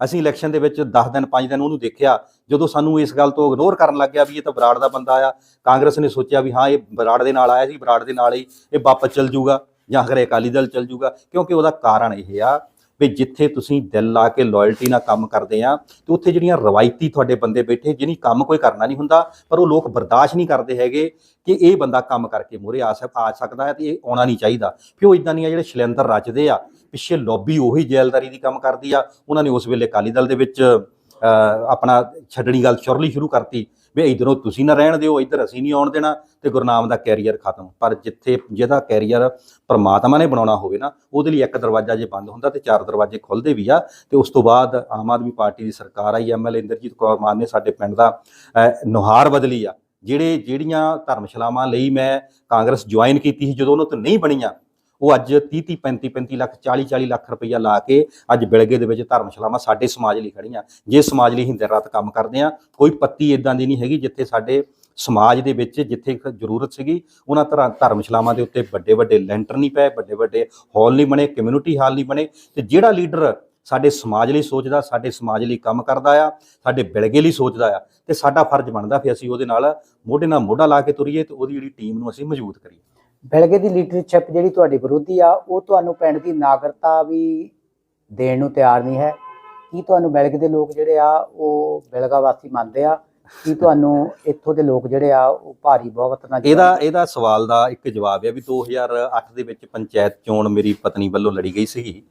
ਅਸੀਂ ਇਲੈਕਸ਼ਨ ਦੇ ਵਿੱਚ 10 ਦਿਨ 5 ਦਿਨ ਉਹਨੂੰ ਦੇਖਿਆ। ਜਦੋਂ ਸਾਨੂੰ ਇਸ ਗੱਲ ਤੋਂ ਇਗਨੋਰ ਕਰਨ ਲੱਗ ਗਿਆ ਵੀ ਇਹ ਤਾਂ ਬਰਾੜ ਦਾ ਬੰਦਾ ਆ, ਕਾਂਗਰਸ ਨੇ ਸੋਚਿਆ ਵੀ ਹਾਂ, ਇਹ ਬਰਾੜ ਦੇ ਨਾਲ ਆਇਆ ਸੀ, ਬਰਾੜ ਦੇ ਨਾਲ ਹੀ ਇਹ ਵਾਪਸ ਚੱਲ ਜਾਊਗਾ ਜਾਂ ਅਗਰ ਅਕਾਲੀ ਦਲ ਚੱਲ ਜਾਊਗਾ ਕਿਉਂਕਿ ਉਹਦਾ ਕਾਰਨ ਇਹ ਆ ਵੀ ਜਿੱਥੇ ਤੁਸੀਂ ਦਿਲ ਲਾ ਕੇ ਲਾਇਲਟੀ ਨਾਲ ਕੰਮ ਕਰਦੇ ਆ, ਤੇ ਉੱਥੇ ਜਿਹੜੀਆਂ ਰਵਾਇਤੀ ਤੁਹਾਡੇ ਬੰਦੇ ਬੈਠੇ ਜਿਹਨੀ ਕੰਮ ਕੋਈ ਕਰਨਾ ਨਹੀਂ ਹੁੰਦਾ, ਪਰ ਉਹ ਲੋਕ ਬਰਦਾਸ਼ਤ ਨਹੀਂ ਕਰਦੇ ਹੈਗੇ ਕਿ ਇਹ ਬੰਦਾ ਕੰਮ ਕਰਕੇ ਮੂਹਰੇ ਆ ਸਕ, ਆ ਸਕਦਾ ਹੈ ਤੇ ਇਹ ਆਉਣਾ ਨਹੀਂ ਚਾਹੀਦਾ। ਫਿਰ ਉਹ ਇਦਾਂ ਦੀਆਂ ਜਿਹੜੇ ਸ਼ਲੈਂਦਰ ਰਚਦੇ ਆ ਪਿੱਛੇ ਲੌਬੀ ਉਹੀ ਜੈਲਦਾਰੀ ਦੀ ਕੰਮ ਕਰਦੀ ਆ। ਉਹਨਾਂ ਨੇ ਉਸ ਵੇਲੇ ਅਕਾਲੀ ਦਲ ਦੇ ਵਿੱਚ ਆਪਣਾ ਛੱਡਣੀ ਗੱਲ ਚੁਰਲੀ ਸ਼ੁਰੂ ਕਰਤੀ ਵੀ ਇਧਰੋਂ ਤੁਸੀਂ ਨਾ ਰਹਿਣ ਦਿਓ, ਇੱਧਰ ਅਸੀਂ ਨਹੀਂ ਆਉਣ ਦੇਣਾ ਤੇ ਗੁਰਨਾਮ ਦਾ ਕੈਰੀਅਰ ਖਤਮ। ਪਰ ਜਿੱਥੇ ਜਿਹਦਾ ਕੈਰੀਅਰ ਪ੍ਰਮਾਤਮਾ ਨੇ ਬਣਾਉਣਾ ਹੋਵੇ ਨਾ, ਉਹਦੇ ਲਈ ਇੱਕ ਦਰਵਾਜ਼ਾ ਜੇ ਬੰਦ ਹੁੰਦਾ ਤੇ ਚਾਰ ਦਰਵਾਜ਼ੇ ਖੁੱਲਦੇ ਵੀ ਆ ਤੇ ਉਸ ਤੋਂ ਬਾਅਦ ਆਮ ਆਦਮੀ ਪਾਰਟੀ ਦੀ ਸਰਕਾਰ ਆਈ ਐਮਐਲਏ ਇੰਦਰਜੀਤ ਕੌਰ ਮਾਨ ਨੇ ਸਾਡੇ ਪਿੰਡ ਦਾ ਨੁਹਾਰ ਬਦਲੀ ਆ। ਜਿਹੜੇ, ਜਿਹੜੀਆਂ ਧਰਮਸ਼ਾਲਾਵਾਂ ਲਈ ਮੈਂ ਕਾਂਗਰਸ ਜੁਆਇਨ ਕੀਤੀ ਸੀ, ਜਦੋਂ ਉਹਨਾਂ ਤੋਂ ਨਹੀਂ ਬਣੀਆਂ ਉਹ ਅੱਜ 30 30 35 35 ਲੱਖ 40 40 ਲੱਖ ਰੁਪਈਆ ਲਾ ਕੇ ਅੱਜ ਬਿਲਗੇ ਦੇ ਵਿੱਚ ਧਰਮਸ਼ਾਲਾਵਾਂ ਸਾਡੇ ਸਮਾਜ ਲਈ ਖੜੀਆਂ ਜੇ ਸਮਾਜ ਲਈ ਹਿੰਦਰ ਰਾਤ ਕੰਮ ਕਰਦੇ ਆ, ਕੋਈ ਪੱਤੀ ਇਦਾਂ ਦੀ ਨਹੀਂ ਹੈਗੀ ਜਿੱਥੇ ਸਾਡੇ ਸਮਾਜ ਦੇ ਵਿੱਚ ਜਿੱਥੇ ਜ਼ਰੂਰਤ ਸੀਗੀ, ਉਹਨਾਂ ਤਰ੍ਹਾਂ ਧਰਮਸ਼ਾਲਾਵਾਂ ਦੇ ਉੱਤੇ ਵੱਡੇ ਵੱਡੇ ਲੈਂਟਰ ਨਹੀਂ ਪਏ, ਵੱਡੇ ਵੱਡੇ ਹਾਲ ਨਹੀਂ ਬਣੇ ਕਮਿਊਨਿਟੀ ਹਾਲ ਨਹੀਂ ਬਣੇ ਤੇ ਜਿਹੜਾ ਲੀਡਰ ਸਾਡੇ ਸਮਾਜ ਲਈ ਸੋਚਦਾ, ਸਾਡੇ ਸਮਾਜ ਲਈ ਕੰਮ ਕਰਦਾ ਆ, ਸਾਡੇ ਬਿਲਗੇ ਲਈ ਸੋਚਦਾ ਆ, ਤੇ ਸਾਡਾ ਫਰਜ਼ ਬਣਦਾ ਫਿਰ ਅਸੀਂ ਉਹਦੇ ਨਾਲ ਮੋਢੇ ਨਾਲ ਮੋਢਾ ਲਾ ਕੇ ਤੁਰੀਏ ਤੇ ਉਹਦੀ ਜਿਹੜੀ ਟੀਮ ਨੂੰ ਅਸੀਂ ਮਜ਼ਬੂਤ ਕਰੀਏ। ਬਿਲਗੇ ਦੀ ਲੀਡਰਸ਼ਿਪ ਜਿਹੜੀ ਤੁਹਾਡੀ ਵਿਰੋਧੀ ਆ ਉਹ ਤੁਹਾਨੂੰ ਪਿੰਡ ਦੀ ਨਾਗਰਿਕਤਾ ਵੀ ਦੇਣ ਨੂੰ ਤਿਆਰ ਨਹੀਂ ਹੈ। ਕੀ ਤੁਹਾਨੂੰ ਬਿਲਗੇ ਦੇ ਲੋਕ ਜਿਹੜੇ ਆ ਉਹ ਬਿਲਗਾ ਵਾਸੀ ਮੰਨਦੇ ਆ? ਕੀ ਤੁਹਾਨੂੰ ਇੱਥੋਂ ਦੇ ਲੋਕ ਜਿਹੜੇ ਆ ਉਹ ਭਾਰੀ ਬਹੁਤ ਨਾਲ ਇਹਦਾ ਇਹਦਾ ਸਵਾਲ ਦਾ ਇੱਕ ਜਵਾਬ ਹੈ ਵੀ 2008 ਦੇ ਵਿੱਚ ਪੰਚਾਇਤ ਚੋਣ ਮੇਰੀ ਪਤਨੀ ਵੱਲੋਂ ਲੜੀ ਗਈ ਸੀਗੀ।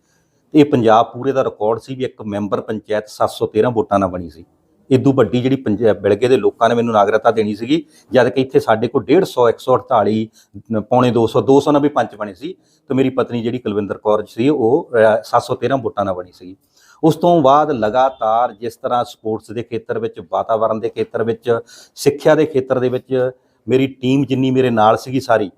ਇਹ ਪੰਜਾਬ ਪੂਰੇ ਦਾ ਰਿਕਾਰਡ ਸੀ ਵੀ ਇੱਕ ਮੈਂਬਰ ਪੰਚਾਇਤ 713 ਵੋਟਾਂ ਨਾਲ ਬਣੀ ਸੀ। ਇਦੋਂ ਵੱਡੀ ਜਿਹੜੀ ਪੰਜਾਬ ਬਿਲਗੇ ਦੇ ਲੋਕਾਂ ਨੇ ਮੈਨੂੰ ਨਾਗਰਿਕਤਾ ਦੇਣੀ ਸੀਗੀ ਜਦ ਕਿ ਇੱਥੇ ਸਾਡੇ ਕੋਲ 150 148 ਨ- ਪੌਣੇ 200 200 ਨਾਲ ਵੀ ਪੰਚ ਬਣੇ ਸੀ ਤੇ ਮੇਰੀ ਪਤਨੀ ਜਿਹੜੀ ਕੁਲਵਿੰਦਰ ਕੌਰ ਸੀ ਉਹ ਅ, 713 ਵੋਟਾਂ ਨਾਲ ਬਣੀ ਸੀ ਉਸ ਤੋਂ ਬਾਅਦ ਲਗਾਤਾਰ ਜਿਸ ਤਰ੍ਹਾਂ ਸਪੋਰਟਸ ਦੇ ਖੇਤਰ ਵਿੱਚ ਵਾਤਾਵਰਣ ਦੇ ਖੇਤਰ ਵਿੱਚ ਸਿੱਖਿਆ ਦੇ ਖੇਤਰ ਦੇ ਵਿੱਚ ਮੇਰੀ ਟੀਮ ਜਿੰਨੀ ਮੇਰੇ ਨਾਲ ਸੀਗੀ ਸਾਰੀ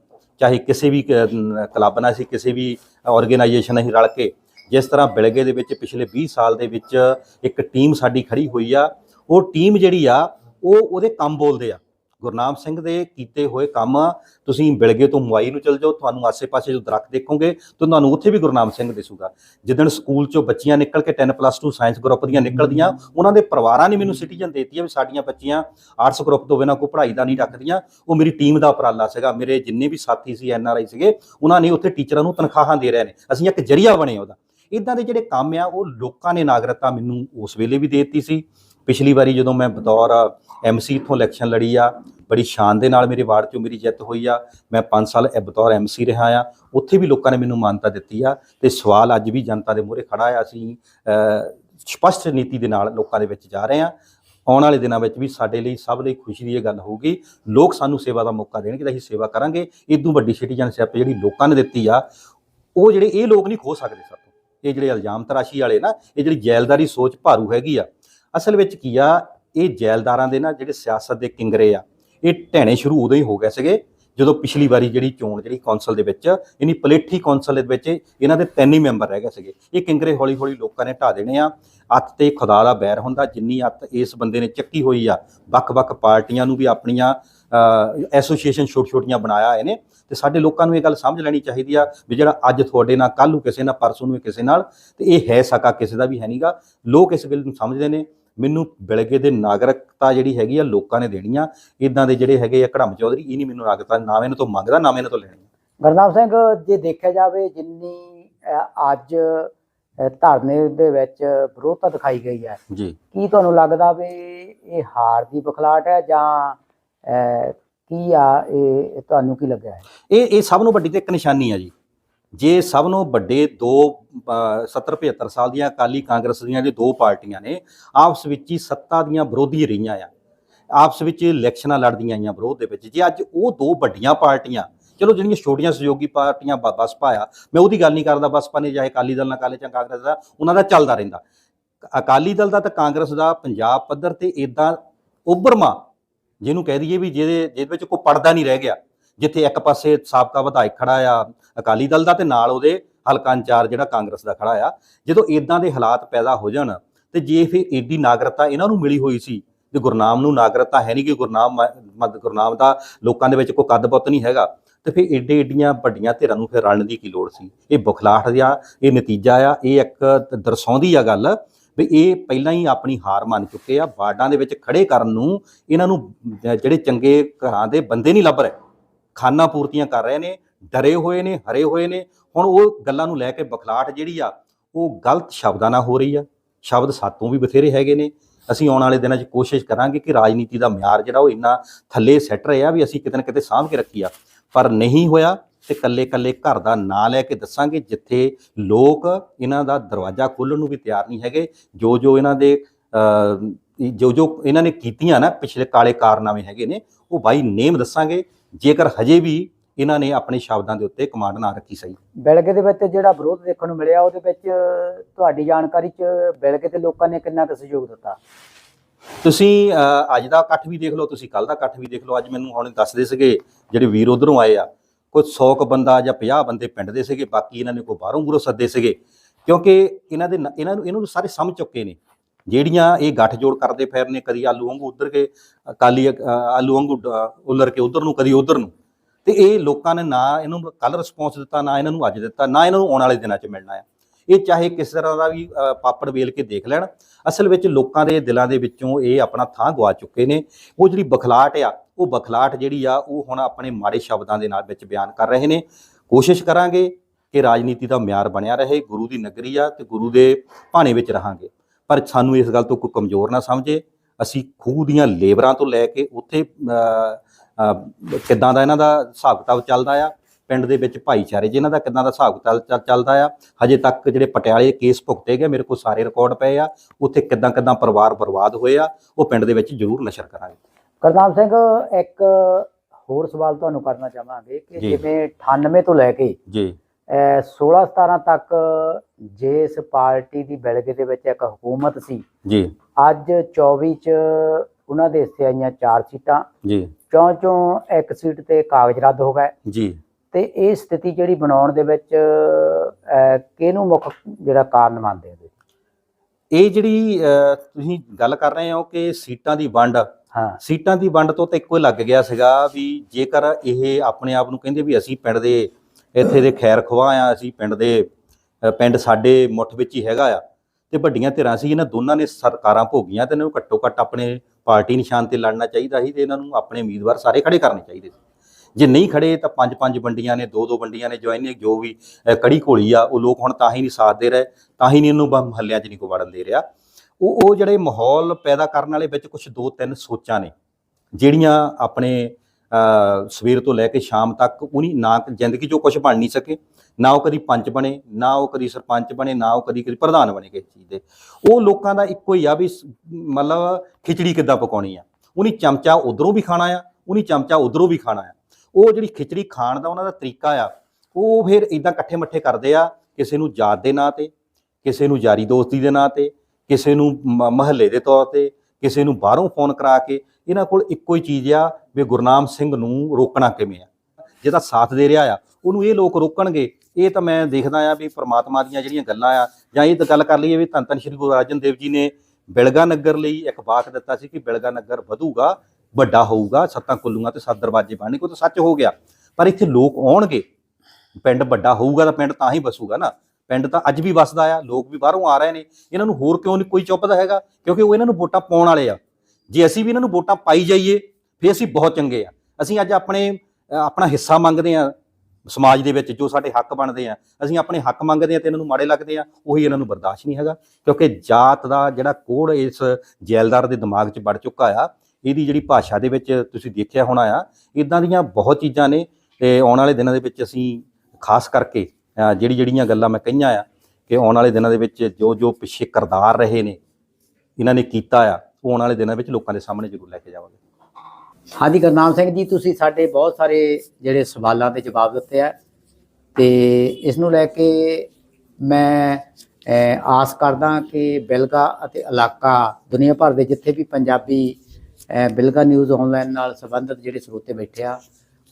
ਚਾਹੇ ਕਿਸੇ ਵੀ ਕਲੱਬ ਨਾਲ ਸੀ ਕਿਸੇ ਵੀ ਆਰਗੇਨਾਈਜੇਸ਼ਨ ਨਾਲ ਹੀ ਰਲ ਕੇ ਜਿਸ ਤਰ੍ਹਾਂ ਬਿਲਗੇ ਦੇ ਵਿੱਚ ਪਿਛਲੇ 20 ਸਾਲ ਦੇ ਵਿੱਚ ਇੱਕ ਟੀਮ ਸਾਡੀ ਖੜੀ ਹੋਈ ਆ ਉਹ ਟੀਮ ਜਿਹੜੀ ਆ, ਉਹ ਉਹਦੇ ਕੰਮ ਬੋਲਦੇ ਆ। ਗੁਰਨਾਮ ਸਿੰਘ ਦੇ ਕੀਤੇ ਹੋਏ ਕੰਮ ਤੁਸੀਂ ਬਿਲਗੇ ਤੋਂ ਮੁਆਈ ਨੂੰ ਚਲ ਜਾਓ, ਤੁਹਾਨੂੰ ਆਸੇ-ਪਾਸੇ ਜੋ ਦਰਖਤ ਦੇਖੋਗੇ, ਤਾਂ ਤੁਹਾਨੂੰ ਉੱਥੇ ਵੀ ਗੁਰਨਾਮ ਸਿੰਘ ਦਿਸੂਗਾ। ਜਿੱਦਣ ਸਕੂਲ ਚੋਂ ਬੱਚੀਆਂ ਨਿਕਲ ਕੇ 10+2 ਸਾਇੰਸ ਗਰੁੱਪ ਦੀਆਂ ਨਿਕਲਦੀਆਂ, ਉਹਨਾਂ ਦੇ ਪਰਿਵਾਰਾਂ ਨੇ ਮੈਨੂੰ ਸਿਟੀਜ਼ਨ ਦੇਤੀ ਆ ਵੀ ਸਾਡੀਆਂ ਬੱਚੀਆਂ ਆਰਟਸ ਗਰੁੱਪ ਤੋਂ ਬਿਨਾਂ ਕੋਈ ਪੜ੍ਹਾਈ ਦਾ ਨਹੀਂ ਰੱਖਦੀਆਂ। ਉਹ ਮੇਰੀ ਟੀਮ ਦਾ ਉਪਰਾਲਾ ਸੀਗਾ। ਮੇਰੇ ਜਿੰਨੇ ਵੀ ਸਾਥੀ ਸੀ ਐਨਆਰਆਈ ਸੀਗੇ, ਉਹਨਾਂ ਨੇ ਉੱਥੇ ਟੀਚਰਾਂ ਨੂੰ ਤਨਖਾਹਾਂ ਦੇ ਰਹੇ ਨੇ। ਅਸੀਂ ਇੱਕ ਜਰੀਆ ਬਣੇ ਉਹਦਾ। ਇਦਾਂ ਦੇ ਜਿਹੜੇ ਕੰਮ ਆ, ਉਹ ਲੋਕਾਂ ਨੇ ਨਾਗਰਿਕਤਾ ਮੈਨੂੰ ਉਸ ਵੇਲੇ ਵੀ ਦੇ ਦਿੱਤੀ ਸੀ। ਪਿਛਲੀ ਵਾਰੀ ਜਦੋਂ ਮੈਂ ਬਤੌਰ ਐਮਸੀ ਇਥੋਂ ਇਲੈਕਸ਼ਨ ਲੜੀ ਆ ਬੜੀ ਸ਼ਾਨ ਦੇ ਨਾਲ ਮੇਰੇ ਵਾਰਡ 'ਚੋਂ ਮੇਰੀ ਜਿੱਤ ਹੋਈ ਆ। ਮੈਂ 5 ਸਾਲ ਇਹ ਬਤੌਰ ਐਮਸੀ ਰਿਹਾ ਆ। ਉੱਥੇ ਵੀ ਲੋਕਾਂ ਨੇ ਮੈਨੂੰ ਮਾਨਤਾ ਦਿੱਤੀ ਆ ਤੇ ਸਵਾਲ ਅੱਜ ਵੀ ਜਨਤਾ ਦੇ ਮੂਹਰੇ ਖੜਾ ਆ। ਅਸੀਂ ਅ, ਸਪਸ਼ਟ ਨੀਤੀ ਦੇ ਨਾਲ ਲੋਕਾਂ ਦੇ ਵਿੱਚ ਜਾ ਰਹੇ ਆ। ਆਉਣ ਵਾਲੇ ਦਿਨਾਂ ਵਿੱਚ ਵੀ ਸਾਡੇ ਲਈ ਸਭ ਲਈ ਖੁਸ਼ੀ ਦੀ ਇਹ ਗੱਲ ਹੋਊਗੀ। ਲੋਕ ਸਾਨੂੰ ਸੇਵਾ ਦਾ ਮੌਕਾ ਦੇਣਗੇ ਤਾਂ ਅਸੀਂ ਸੇਵਾ ਕਰਾਂਗੇ। ਇਦੋਂ ਵੱਡੀ ਸਿਟੀਜ਼ਨਸ਼ਿਪ ਜਿਹੜੀ ਲੋਕਾਂ ਨੇ ਦਿੱਤੀ ਆ ਉਹ ਜਿਹੜੇ ਇਹ ਲੋਕ ਨਹੀਂ ਖੋ ਸਕਦੇ ਸਾਤੋਂ ਇਹ ਜਿਹੜੇ ਇਲਜ਼ਾਮ ਤਰਾਸ਼ੀ ਵਾਲੇ ਨਾ ਇਹ ਜਿਹੜੀ ਜੈਲਦਾਰੀ ਸੋਚ ਭਾਰੂ ਹੈਗੀ ਆ ਅਸਲ ਵਿੱਚ ਕੀ ਆ, ਇਹ ਜੈਲਦਾਰਾਂ ਦੇ ਨਾ ਜਿਹੜੇ ਸਿਆਸਤ ਦੇ ਕਿੰਗਰੇ ਆ, ਇਹ ਢਹਿਣੇ ਸ਼ੁਰੂ ਉਦੋਂ ਹੀ ਹੋ ਗਏ ਸੀਗੇ, ਜਦੋਂ ਪਿਛਲੀ ਵਾਰੀ ਜਿਹੜੀ ਚੋਣ ਜਿਹੜੀ ਕੌਂਸਲ ਦੇ ਵਿੱਚ, ਯਾਨੀ ਪਲੇਠੀ ਕੌਂਸਲ ਦੇ ਵਿੱਚ ਇਹਨਾਂ ਦੇ ਤਿੰਨ ਹੀ ਮੈਂਬਰ ਰਹਿ ਗਏ ਸੀਗੇ। ਇਹ ਕਿੰਗਰੇ ਹੌਲੀ ਹੌਲੀ ਲੋਕਾਂ ਨੇ ਢਾ ਦੇਣੇ ਆ, ਅੱਤ ਤੇ ਖੁਦਾ ਦਾ ਬੈਰ ਹੁੰਦਾ, ਜਿੰਨੀ ਅੱਤ ਇਸ ਬੰਦੇ ਨੇ ਚੱਕੀ ਹੋਈ ਆ, ਵੱਖ-ਵੱਖ ਪਾਰਟੀਆਂ ਨੂੰ ਵੀ ਆਪਣੀਆਂ ਐਸੋਸੀਏਸ਼ਨ ਛੋਟ-ਛੋਟੀਆਂ ਬਣਾਇਆ ਆਏ ਨੇ ਤੇ ਸਾਡੇ ਲੋਕਾਂ ਨੂੰ ਇਹ ਗੱਲ ਸਮਝ ਲੈਣੀ ਚਾਹੀਦੀ ਆ ਵੀ ਜਿਹੜਾ ਅੱਜ ਤੁਹਾਡੇ ਨਾਲ ਕੱਲ ਨੂੰ ਕਿਸੇ ਨਾਲ ਪਰਸੋਂ ਨੂੰ ਕਿਸੇ ਨਾਲ ਤੇ ਇਹ ਹੈ ਸਕਾ ਕਿਸੇ ਦਾ ਵੀ ਹੈ ਨਹੀਂਗਾ ਲੋਕ ਇਸ ਗੱਲ ਨੂੰ ਸਮਝਦੇ ਨੇ। ਮੈਨੂੰ ਬਿਲਗੇ ਦੇ ਨਾਗਰਿਕਤਾ ਜਿਹੜੀ ਹੈਗੀ ਆ ਲੋਕਾਂ ਨੇ ਦੇਣੀ ਆ। ਇਦਾਂ ਦੇ ਜਿਹੜੇ ਹੈਗੇ ਆ ਕੜਮ ਚੌਧਰੀ ਇਹ ਨਹੀਂ ਮੈਨੂੰ ਨਾਗਰਿਕਤਾ ਨਾ ਇਹਨਾਂ ਤੋਂ ਮੰਗਦਾ ਨਾ ਇਹਨਾਂ ਤੋਂ ਲੈਣੀ। ਗੁਰਨਾਮ ਸਿੰਘ ਜੇ ਦੇਖਿਆ ਜਾਵੇ ਜਿੰਨੀ ਅੱਜ ਧਰਨੇ ਦੇ ਵਿੱਚ ਵਿਰੋਧਤਾ ਦਿਖਾਈ ਗਈ ਹੈ ਜੀ। ਕੀ ਤੁਹਾਨੂੰ ਲੱਗਦਾ ਵੀ ਇਹ ਹਾਰ ਦੀ ਬਖਲਾਟ ਹੈ ਜਾਂ ਕੀ ਆ, ਇਹ ਤੁਹਾਨੂੰ ਕੀ ਲੱਗਿਆ ਹੈ? ਇਹ ਇਹ ਸਭ ਨੂੰ ਵੱਡੀ ਤੇ ਇੱਕ ਨਿਸ਼ਾਨੀ ਆ ਜੀ। ਜੇ ਸਭ ਨੂੰ ਵੱਡੇ ਦੋ 70 75 ਸਾਲ ਦੀਆਂ ਅਕਾਲੀ ਕਾਂਗਰਸ ਦੀਆਂ ਜੇ ਦੋ ਪਾਰਟੀਆਂ ਨੇ, ਆਪਸ ਵਿੱਚ ਹੀ ਸੱਤਾ ਦੀਆਂ ਵਿਰੋਧੀ ਰਹੀਆਂ ਆ। ਆਪਸ ਵਿੱਚ ਇਲੈਕਸ਼ਨਾਂ ਲੜਦੀਆਂ ਆਈਆਂ ਵਿਰੋਧ ਦੇ ਵਿੱਚ। ਜੇ ਅੱਜ ਉਹ ਦੋ ਵੱਡੀਆਂ ਪਾਰਟੀਆਂ, ਚਲੋ ਜਿਹੜੀਆਂ ਛੋਟੀਆਂ ਸਹਿਯੋਗੀ ਪਾਰਟੀਆਂ ਬ- ਬਸਪਾ ਆ, ਮੈਂ ਉਹਦੀ ਗੱਲ ਨਹੀਂ ਕਰਦਾ ਬਸਪਾ ਨੇ, ਚਾਹੇ ਅਕਾਲੀ ਦਲ ਨਾਲ ਕਾਲੇ ਜਾਂ ਕਾਂਗਰਸ ਦਾ, ਉਹਨਾਂ ਦਾ ਚੱਲਦਾ ਰਹਿੰਦਾ। ਅਕਾਲੀ ਦਲ ਦਾ ਤਾਂ ਕਾਂਗਰਸ ਦਾ ਪੰਜਾਬ ਪੱਧਰ ਤੇ ਇਦਾਂ ਉਭਰਮਾ ਜਿਹਨੂੰ ਕਹਿ ਦਈਏ ਵੀ ਜਿਹਦੇ ਜਿਹਦੇ ਵਿੱਚ ਕੋਈ ਪੜਦਾ ਨਹੀਂ ਰਹਿ ਗਿਆ, ਜਿੱਥੇ ਇੱਕ ਪਾਸੇ ਸਾਬਕਾ ਵਿਧਾਇਕ ਖੜਾ ਆ, ਅਕਾਲੀ ਦਲ ਦਾ ਤੇ ਨਾਲ ਉਹਦੇ ਹਲਕਾ ਇੰਚਾਰਜ ਜਿਹੜਾ ਕਾਂਗਰਸ ਦਾ ਖੜਾ ਆ, ਜਦੋਂ ਇਦਾਂ ਦੇ ਹਾਲਾਤ ਪੈਦਾ ਹੋ ਜਾਣ ਤੇ ਜੇ ਫਿਰ ਏਡੀ ਨਾਗਰਿਕਤਾ ਇਹਨਾਂ ਨੂੰ ਮਿਲੀ ਹੋਈ ਸੀ, ਤੇ ਗੁਰਨਾਮ ਨੂੰ ਨਾਗਰਿਕਤਾ ਹੈ ਨਹੀਂ ਕਿ ਗੁਰਨਾਮ ਮ- ਗੁਰਨਾਮ ਦਾ ਲੋਕਾਂ ਦੇ ਵਿੱਚ ਕੋਈ ਕੱਦ-ਬੁੱਤ ਨਹੀਂ ਹੈਗਾ, ਤੇ ਫਿਰ ਏਡੇ ਏਡੀਆਂ ਵੱਡੀਆਂ ਧਿਰਾਂ ਨੂੰ ਫਿਰ ਰਲਣ ਦੀ ਕੀ ਲੋੜ ਸੀ? ਇਹ ਬੁਖਲਾਹਟ ਦਾ ਇਹ ਨਤੀਜਾ ਆ, ਇਹ ਇੱਕ ਦਰਸਾਉਂਦੀ ਆ ਗੱਲ ਵੀ ਇਹ ਪਹਿਲਾਂ ਹੀ ਆਪਣੀ ਹਾਰ ਮੰਨ ਚੁੱਕੇ ਆ, ਵਾਰਡਾਂ ਦੇ ਵਿੱਚ ਖੜੇ ਕਰਨ ਨੂੰ ਇਹਨਾਂ ਨੂੰ ਜਿਹੜੇ ਚੰਗੇ ਘਰਾਂ ਦੇ ਬੰਦੇ ਨਹੀਂ ਲੱਭ ਰਹੇ। ਖਾਨਾ ਪੂਰਤੀਆਂ ਕਰ ਰਹੇ ਨੇ, ਡਰੇ ਹੋਏ ਨੇ, ਹਰੇ ਹੋਏ ਨੇ। ਹੁਣ ਉਹ ਗੱਲਾਂ ਨੂੰ ਲੈ ਕੇ ਬਖਲਾਟ ਜਿਹੜੀ ਆ, ਉਹ ਗਲਤ ਸ਼ਬਦਾਂ ਨਾਲ ਹੋ ਰਹੀ ਆ। ਸ਼ਬਦ ਸਾਤੋਂ ਵੀ ਬਥੇਰੇ ਹੈਗੇ ਨੇ। ਅਸੀਂ ਆਉਣ ਵਾਲੇ ਦਿਨਾਂ 'ਚ ਕੋਸ਼ਿਸ਼ ਕਰਾਂਗੇ ਕਿ ਰਾਜਨੀਤੀ ਦਾ ਮਿਆਰ ਜਿਹੜਾ ਉਹ ਇੰਨਾ ਥੱਲੇ ਸੈੱਟ ਰਿਹਾ ਵੀ ਅਸੀਂ ਕਿਤੇ ਨਾ ਕਿਤੇ ਸਾਂਭ ਕੇ ਰੱਖੀ ਆ ਪਰ ਨਹੀਂ ਹੋਇਆ। ਤੇ ਕੱਲੇ ਕੱਲੇ ਘਰ ਦਾ ਨਾਂ ਲੈ ਕੇ ਦੱਸਾਂਗੇ ਜਿੱਥੇ ਲੋਕ ਇਹਨਾਂ ਦਾ ਦਰਵਾਜ਼ਾ ਖੋਲ੍ਹਣ ਨੂੰ ਵੀ ਤਿਆਰ ਨਹੀਂ ਹੈਗੇ। ਜੋ ਜੋ ਇਹਨਾਂ ਦੇ ਜੋ ਜੋ ਇਹਨਾਂ ਨੇ ਕੀਤੀਆਂ ਨਾ ਪਿਛਲੇ ਕਾਲੇ ਕਾਰਨਾਮੇ ਹੈਗੇ ਨੇ ਉਹ ਬਾਈ ਨੇਮ ਦੱਸਾਂਗੇ। ਜੇਕਰ ਹਜੇ ਵੀ ਇਹਨਾਂ ਨੇ ਆਪਣੇ ਸ਼ਬਦਾਂ ਦੇ ਉੱਤੇ ਕਮਾਂਡ ਨਾ ਰੱਖੀ ਸਹੀ। ਬਿਲਗੇ ਦੇ ਵਿੱਚ ਜਿਹੜਾ ਵਿਰੋਧ ਦੇਖਣ ਨੂੰ ਮਿਲਿਆ ਉਹਦੇ ਵਿੱਚ ਤੁਹਾਡੀ ਜਾਣਕਾਰੀ 'ਚ ਬਿਲਗੇ ਦੇ ਲੋਕਾਂ ਨੇ ਕਿੰਨਾ ਕੁ ਸਹਿਯੋਗ ਦਿੱਤਾ? ਤੁਸੀਂ ਅੱਜ ਦਾ ਇਕੱਠ ਵੀ ਦੇਖ ਲਓ ਤੁਸੀਂ ਕੱਲ ਦਾ ਇਕੱਠ ਵੀ ਦੇਖ ਲਓ। ਅੱਜ ਮੈਨੂੰ ਹੁਣ ਦੱਸਦੇ ਸੀਗੇ ਜਿਹੜੇ ਵੀਰ ਉਧਰੋਂ ਆਏ ਆ ਕੋਈ 100 ਕ ਬੰਦਾ ਜਾਂ 50 ਬੰਦੇ ਪਿੰਡ ਦੇ ਸੀਗੇ ਬਾਕੀ ਇਹਨਾਂ ਨੇ ਕੋਈ ਬਾਹਰੋਂ ਬੁਰੋਂ ਸੱਦੇ ਸੀਗੇ। ਕਿਉਂਕਿ ਇਹਨਾਂ ਦੇ ਨ- ਇਹਨਾਂ ਨੂੰ ਇਹਨਾਂ ਨੂੰ ਸਾਰੇ ਸਮਝ ਚੁੱਕੇ ਨੇ। ਜਿਹੜੀਆਂ ਇਹ ਗੱਠਜੋੜ ਕਰਦੇ ਫਿਰ ਨੇ ਕਦੀ ਆਲੂ ਵਾਂਗੂ ਉਧਰ ਕੇ ਅਕਾਲੀ ਅ, ਆਲੂ ਵਾਂਗੂ ਡ- ਉਲਰ ਕੇ ਉਧਰ ਨੂੰ ਕਦੀ ਉਧਰ ਨੂੰ। ਤੇ ਇਹ ਲੋਕਾਂ ਨੇ ਨਾ ਇਹਨੂੰ ਕੱਲ ਰਿਸਪੌਂਸ ਦਿੱਤਾ ਨਾ ਇਹਨਾਂ ਨੂੰ ਅੱਜ ਦਿੱਤਾ ਨਾ ਇਹਨਾਂ ਨੂੰ ਆਉਣ ਵਾਲੇ ਦਿਨਾਂ 'ਚ ਮਿਲਣਾ ਆ। ਇਹ ਚਾਹੇ ਕਿਸ ਤਰ੍ਹਾਂ ਦਾ ਵੀ ਪਾਪੜ ਵੇਲ ਕੇ ਦੇਖ ਲੈਣ ਅਸਲ ਵਿੱਚ ਲੋਕਾਂ ਦੇ ਦਿਲਾਂ ਦੇ ਵਿੱਚੋਂ ਇਹ ਆਪਣਾ ਥਾਂ ਗਵਾ ਚੁੱਕੇ ਨੇ। ਉਹ ਜਿਹੜੀ ਬਖਲਾਟ ਆ ਉਹ ਬਖਲਾਟ ਜਿਹੜੀ ਆ, ਉਹ ਹੁਣ ਆਪਣੇ ਮਾੜੇ ਸ਼ਬਦਾਂ ਦੇ ਨਾਲ ਵਿੱਚ ਬਿਆਨ ਕਰ ਰਹੇ ਨੇ। ਕੋਸ਼ਿਸ਼ ਕਰਾਂਗੇ ਕਿ ਰਾਜਨੀਤੀ ਦਾ ਮਿਆਰ ਬਣਿਆ ਰਹੇ, ਗੁਰੂ ਦੀ ਨਗਰੀ ਆ ਤੇ ਗੁਰੂ ਦੇ ਭਾਣੇ ਵਿੱਚ ਰਹਾਂਗੇ। ਪਰ ਸਾਨੂੰ ਇਸ ਗੱਲ ਤੋਂ ਕੋਈ ਕਮਜ਼ੋਰ ਨਾ ਸਮਝੇ। ਅਸੀਂ ਖੂਹ ਦੀਆਂ ਲੇਬਰਾਂ ਤੋਂ ਲੈ ਕੇ ਉੱਥੇ ਕਿੱਦਾਂ ਦਾ ਇਹਨਾਂ ਦਾ ਹਿਸਾਬ ਕਿਤਾਬ ਚੱਲਦਾ ਆ, ਪਿੰਡ ਦੇ ਵਿੱਚ ਭਾਈਚਾਰੇ ਜਿਹਨਾਂ ਦਾ ਕਿਦਾਂ ਦਾ ਹਿਸਾਬ ਚੱਲ, ਚੱਲਦਾ ਆ, ਹਜੇ ਤੱਕ ਜਿਹੜੇ ਪਟਿਆਲੇ ਕੇਸ ਭੁਗਤੇ ਗਏ, ਮੇਰੇ ਕੋਲ ਸਾਰੇ ਰਿਕਾਰਡ ਪਏ ਆ, ਉੱਥੇ ਕਿੱਦਾਂ ਕਿੱਦਾਂ ਪਰਿਵਾਰ ਬਰਬਾਦ ਹੋਏ ਆ, ਉਹ ਪਿੰਡ ਦੇ ਵਿੱਚ ਜ਼ਰੂਰ ਨਸ਼ਰ ਕਰਾਂਗੇ। ਕਰਨਾਮ ਸਿੰਘ ਇੱਕ ਹੋਰ ਸਵਾਲ ਤੁਹਾਨੂੰ ਕਰਨਾ ਚਾਹਾਂਗੇ ਕਿ ਜੀ। ਜਿਵੇਂ 98 ਤੋਂ ਲੈ ਕੇ ਜੀ। ਅਹ 16 17 ਤੱਕ ਜਿਸ ਪਾਰਟੀ ਦੀ ਬਿਲਗੇ ਦੇ ਵਿੱਚ ਇੱਕ ਹਕੂਮਤ ਸੀ ਜੀ। ਅੱਜ 24 ਚ ਉਹਨਾਂ ਦੇ ਹਿੱਸੇ ਆਈਆਂ ਚਾਰ ਸੀਟਾਂ। ਜੀ। ਚੌਂ ਚੋਂ ਇੱਕ ਸੀਟ ਤੇ ਕਾਗਜ਼ ਰੱਦ ਹੋ ਗਏ। ਜੀ। ਤੇ ਇਹ ਸਥਿਤੀ ਜਿਹੜੀ ਬਣਾਉਣ ਦੇ ਵਿੱਚ ਅਹ, ਕਿਹਨੂੰ ਮੁੱਖ ਜਿਹੜਾ ਕਾਰਨ ਮੰਨਦੇ ਹੋ ਤੁਸੀਂ? ਇਹ ਜਿਹੜੀ ਤੁਸੀਂ ਗੱਲ ਕਰ ਰਹੇ ਹੋ ਕਿ ਸੀਟਾਂ ਦੀ ਵੰਡ ਹਾਂ, ਸੀਟਾਂ ਦੀ ਵੰਡ ਤੋਂ ਤਾਂ ਇੱਕੋ ਹੀ ਲੱਗ ਗਿਆ ਸੀਗਾ ਵੀ ਜੇਕਰ ਇਹ ਆਪਣੇ ਆਪ ਨੂੰ ਕਹਿੰਦੇ ਵੀ ਅਸੀਂ ਪਿੰਡ ਦੇ ਇੱਥੇ ਦੇ ਖੈਰ ਖਵਾ ਆ, ਅਸੀਂ ਪਿੰਡ ਦੇ ਪਿੰਡ ਸਾਡੇ ਮੁੱਠ ਵਿੱਚ ਹੀ ਹੈਗਾ ਆ, ਤੇ ਵੱਡੀਆਂ ਧਿਰਾਂ ਸੀ, ਇਹਨਾਂ ਦੋਨਾਂ ਨੇ ਸਰਕਾਰਾਂ ਭੋਗੀਆਂ ਤੇ ਇਹਨਾਂ ਨੂੰ ਘੱਟੋ ਘੱਟ ਆਪਣੇ ਪਾਰਟੀ ਨਿਸ਼ਾਨ ਤੇ ਲੜਨਾ ਚਾਹੀਦਾ ਸੀ ਤੇ ਇਹਨਾਂ ਨੂੰ ਆਪਣੇ ਉਮੀਦਵਾਰ ਸਾਰੇ ਖੜੇ ਕਰਨੇ ਚਾਹੀਦੇ ਸੀ। ਜੇ ਨਹੀਂ ਖੜੇ ਤਾਂ ਪੰਜ ਪੰਜ ਵੰਡੀਆਂ ਨੇ, ਦੋ ਦੋ ਵੰਡੀਆਂ ਨੇ, ਜੁਆਇਨ ਜੋ ਵੀ ਕੜੀ ਘੋਲੀ ਆ, ਉਹ ਲੋਕ ਹੁਣ ਤਾਂ ਹੀ ਨਹੀਂ ਸਾਥ ਦੇ ਰਹੇ, ਤਾਂ ਹੀ ਨਹੀਂ ਇਹਨੂੰ ਬ- ਮਹੱਲਿਆਂ 'ਚ ਨਹੀਂ ਕੋ ਵੜਨ ਦੇ ਰਿਹਾ। ਉਹ ਉਹ ਜਿਹੜੇ ਮਾਹੌਲ ਪੈਦਾ ਕਰਨ ਵਾਲੇ ਵਿੱਚ ਕੁਝ ਦੋ ਤਿੰਨ ਸੋਚਾਂ ਨੇ, ਜਿਹੜੀਆਂ ਆਪਣੇ ਸਵੇਰ ਤੋਂ ਲੈ ਕੇ ਸ਼ਾਮ ਤੱਕ ਉਹਨੀ ਨਾ ਜ਼ਿੰਦਗੀ 'ਚੋਂ ਕੁਝ ਬਣ ਨਹੀਂ ਸਕੇ, ਨਾ ਉਹ ਕਦੀ ਪੰਚ ਬਣੇ, ਨਾ ਉਹ ਕਦੀ ਸਰਪੰਚ ਬਣੇ, ਨਾ ਉਹ ਕਦੀ ਕਦੀ ਪ੍ਰਧਾਨ ਬਣੇ ਕਿਸੇ ਚੀਜ਼ ਦੇ। ਉਹ ਲੋਕਾਂ ਦਾ ਇੱਕੋ ਹੀ ਆ ਵੀ ਮਤਲਬ ਖਿਚੜੀ ਕਿੱਦਾਂ ਪਕਾਉਣੀ ਆ। ਉਹਨੀ ਚਮਚਾ ਉਧਰੋਂ ਵੀ ਖਾਣਾ ਆ, ਉਹਨੀ ਚਮਚਾ ਉਧਰੋਂ ਵੀ ਖਾਣਾ ਆ। ਉਹ ਜਿਹੜੀ ਖਿਚੜੀ ਖਾਣ ਦਾ ਉਹਨਾਂ ਦਾ ਤਰੀਕਾ ਆ, ਉਹ ਫਿਰ ਇਦਾਂ ਇਕੱਠੇ ਮੱਠੇ ਕਰਦੇ ਆ, ਕਿਸੇ ਨੂੰ ਜਾਤ ਦੇ ਨਾਂ ਤੇ, ਕਿਸੇ ਨੂੰ ਯਾਰੀ ਦੋਸਤੀ ਦੇ ਨਾਂ ਤੇ ਕਿਸੇ ਨੂੰ ਮਹੱਲੇ ਦੇ ਤੌਰ ਤੇ, ਕਿਸੇ ਨੂੰ ਬਾਹਰੋਂ ਫੋਨ ਕਰਾ ਕੇ, ਇਹਨਾਂ ਕੋਲ ਇੱਕੋ ਹੀ ਚੀਜ਼ ਆ ਵੀ ਗੁਰਨਾਮ ਸਿੰਘ ਨੂੰ ਰੋਕਣਾ ਕਿਵੇਂ ਆ। ਜਿਹਦਾ ਸਾਥ ਦੇ ਰਿਹਾ ਆ, ਉਹਨੂੰ ਇਹ ਲੋਕ ਰੋਕਣਗੇ। ਇਹ ਤਾਂ ਮੈਂ ਦੇਖਦਾ ਆ ਵੀ ਪ੍ਰਮਾਤਮਾ ਦੀਆਂ ਜਿਹੜੀਆਂ ਗੱਲਾਂ ਆ, ਜਾਂ ਇਹ ਤਾਂ ਗੱਲ ਕਰ ਲਈਏ ਵੀ ਧੰਨ ਧੰਨ ਸ਼੍ਰੀ ਗੁਰੂ ਅਰਜਨ ਦੇਵ ਜੀ ਨੇ ਬਿਲਗਾ ਨਗਰ ਲਈ ਇੱਕ ਵਾਕ ਦਿੱਤਾ ਸੀ ਕਿ ਬਿਲਗਾ ਨਗਰ ਵਧੂਗਾ, ਵੱਡਾ ਹੋਊਗਾ, ਸੱਤਾਂ ਕੁੱਲੂਆਂ ਤੇ ਸੱਤ ਦਰਵਾਜ਼ੇ ਬਣਨਗੇ, ਉਹ ਤਾਂ ਸੱਚ ਹੋ ਗਿਆ। ਪਰ ਇੱਥੇ ਲੋਕ ਆਉਣਗੇ। ਪਿੰਡ ਵੱਡਾ ਹੋਊਗਾ ਤਾਂ ਪਿੰਡ ਤਾਂ ਹੀ ਬਸੂਗਾ ਨਾ। ਪਿੰਡ ਤਾਂ ਅੱਜ ਵੀ ਵਸਦਾ ਆ, ਲੋਕ ਵੀ ਬਾਹਰੋਂ ਆ ਰਹੇ ਨੇ, ਇਹਨਾਂ ਨੂੰ ਹੋਰ ਕਿਉਂ ਨਹੀਂ ਕੋਈ ਚੁੱਪਦਾ ਹੈਗਾ? ਕਿਉਂਕਿ ਉਹ ਇਹਨਾਂ ਨੂੰ ਵੋਟਾਂ ਪਾਉਣ ਵਾਲੇ ਆ। ਜੇ ਅਸੀਂ ਵੀ ਇਹਨਾਂ ਨੂੰ ਵੋਟਾਂ ਪਾਈ ਜਾਈਏ, ਫਿਰ ਅਸੀਂ ਬਹੁਤ ਚੰਗੇ ਆ। ਅਸੀਂ ਅੱਜ ਆਪਣੇ ਆਪਣਾ ਹਿੱਸਾ ਮੰਗਦੇ ਆ ਸਮਾਜ ਦੇ ਵਿੱਚ, ਜੋ ਸਾਡੇ ਹੱਕ ਬਣਦੇ ਆ। ਅਸੀਂ ਆਪਣੇ ਹੱਕ ਮੰਗਦੇ ਆ ਤੇ ਇਹਨਾਂ ਨੂੰ ਮਾੜੇ ਲੱਗਦੇ ਆ, ਉਹੀ ਇਹਨਾਂ ਨੂੰ ਬਰਦਾਸ਼ਤ ਨਹੀਂ ਹੈਗਾ। ਕਿਉਂਕਿ ਜਾਤ ਦਾ ਜਿਹੜਾ ਕੋੜ ਇਸ ਜੈਲਦਾਰ ਦੇ ਦਿਮਾਗ 'ਚ ਵੜ ਚੁੱਕਾ ਆ, ਇਹਦੀ ਜਿਹੜੀ ਭਾਸ਼ਾ ਦੇ ਵਿੱਚ ਤੁਸੀਂ ਦੇਖਿਆ ਹੋਣਾ ਆ, ਇਦਾਂ ਦੀਆਂ ਬਹੁਤ ਚੀਜ਼ਾਂ ਨੇ ਤੇ ਆਉਣ ਵਾਲੇ ਦਿਨਾਂ ਦੇ ਵਿੱਚ ਅਸੀਂ ਖਾਸ ਕਰਕੇ ਜਿਹੜੀ ਜਿਹੜੀਆਂ ਗੱਲਾਂ ਮੈਂ ਕਹੀਆਂ ਆ ਕਿ ਆਉਣ ਵਾਲੇ ਦਿਨਾਂ ਦੇ ਵਿੱਚ ਜੋ ਜੋ ਪਿੱਛੇ ਕਰਦਾਰ ਰਹੇ ਨੇ, ਇਹਨਾਂ ਨੇ ਕੀਤਾ ਆ, ਉਹ ਆਉਣ ਵਾਲੇ ਦਿਨਾਂ ਵਿੱਚ ਲੋਕਾਂ ਦੇ ਸਾਹਮਣੇ ਜ਼ਰੂਰ ਲੈ ਕੇ ਜਾਵਾਂਗੇ। ਹਾਂਜੀ, ਗੁਰਨਾਮ ਸਿੰਘ ਜੀ, ਤੁਸੀਂ ਸਾਡੇ ਬਹੁਤ ਸਾਰੇ ਜਿਹੜੇ ਸਵਾਲਾਂ ਦੇ ਜਵਾਬ ਦਿੱਤੇ ਆ ਤੇ ਇਸ ਨੂੰ ਲੈ ਕੇ ਮੈਂ ਆਸ ਕਰਦਾ ਕਿ ਬਿਲਗਾ ਅਤੇ ਇਲਾਕਾ ਦੁਨੀਆ ਭਰ ਦੇ ਜਿੱਥੇ ਵੀ ਪੰਜਾਬੀ ਬਿਲਗਾ ਨਿਊਜ਼ ਆਨਲਾਈਨ ਨਾਲ ਸੰਬੰਧਿਤ ਜਿਹੜੇ ਸਰੋਤੇ ਬੈਠੇ ਆ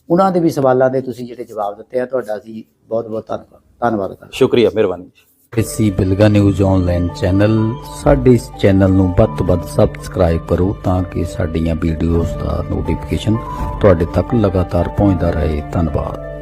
ਉਹਨਾਂ ਦੇ ਵੀ ਸਵਾਲਾਂ ਦੇ ਤੁਸੀਂ ਜਿਹੜੇ ਜਵਾਬ ਦਿੱਤੇ ਆ ਤੁਹਾਡਾ ਅਸੀਂ ਬਹੁਤ ਬਹੁਤ ਧੰਨਵਾਦ ਧੰਨਵਾਦ ਕਰਦੇ ਸ਼ੁਕਰੀਆ ਮਿਹਰਬਾਨੀ ਇਸੀ ਬਿਲਗਾ ਨਿਊਜ਼ ਆਨਲਾਈਨ ਚੈਨਲ ਸਾਡੇ ਇਸ ਚੈਨਲ ਨੂੰ ਵੱਧ ਤੋਂ ਵੱਧ ਸਬਸਕ੍ਰਾਈਬ ਕਰੋ ਤਾਂ ਕਿ ਸਾਡੀਆਂ ਵੀਡੀਓਜ਼ ਦਾ ਨੋਟੀਫਿਕੇਸ਼ਨ ਤੁਹਾਡੇ ਤੱਕ ਲਗਾਤਾਰ ਪਹੁੰਚਦਾ ਰਹੇ। ਧੰਨਵਾਦ।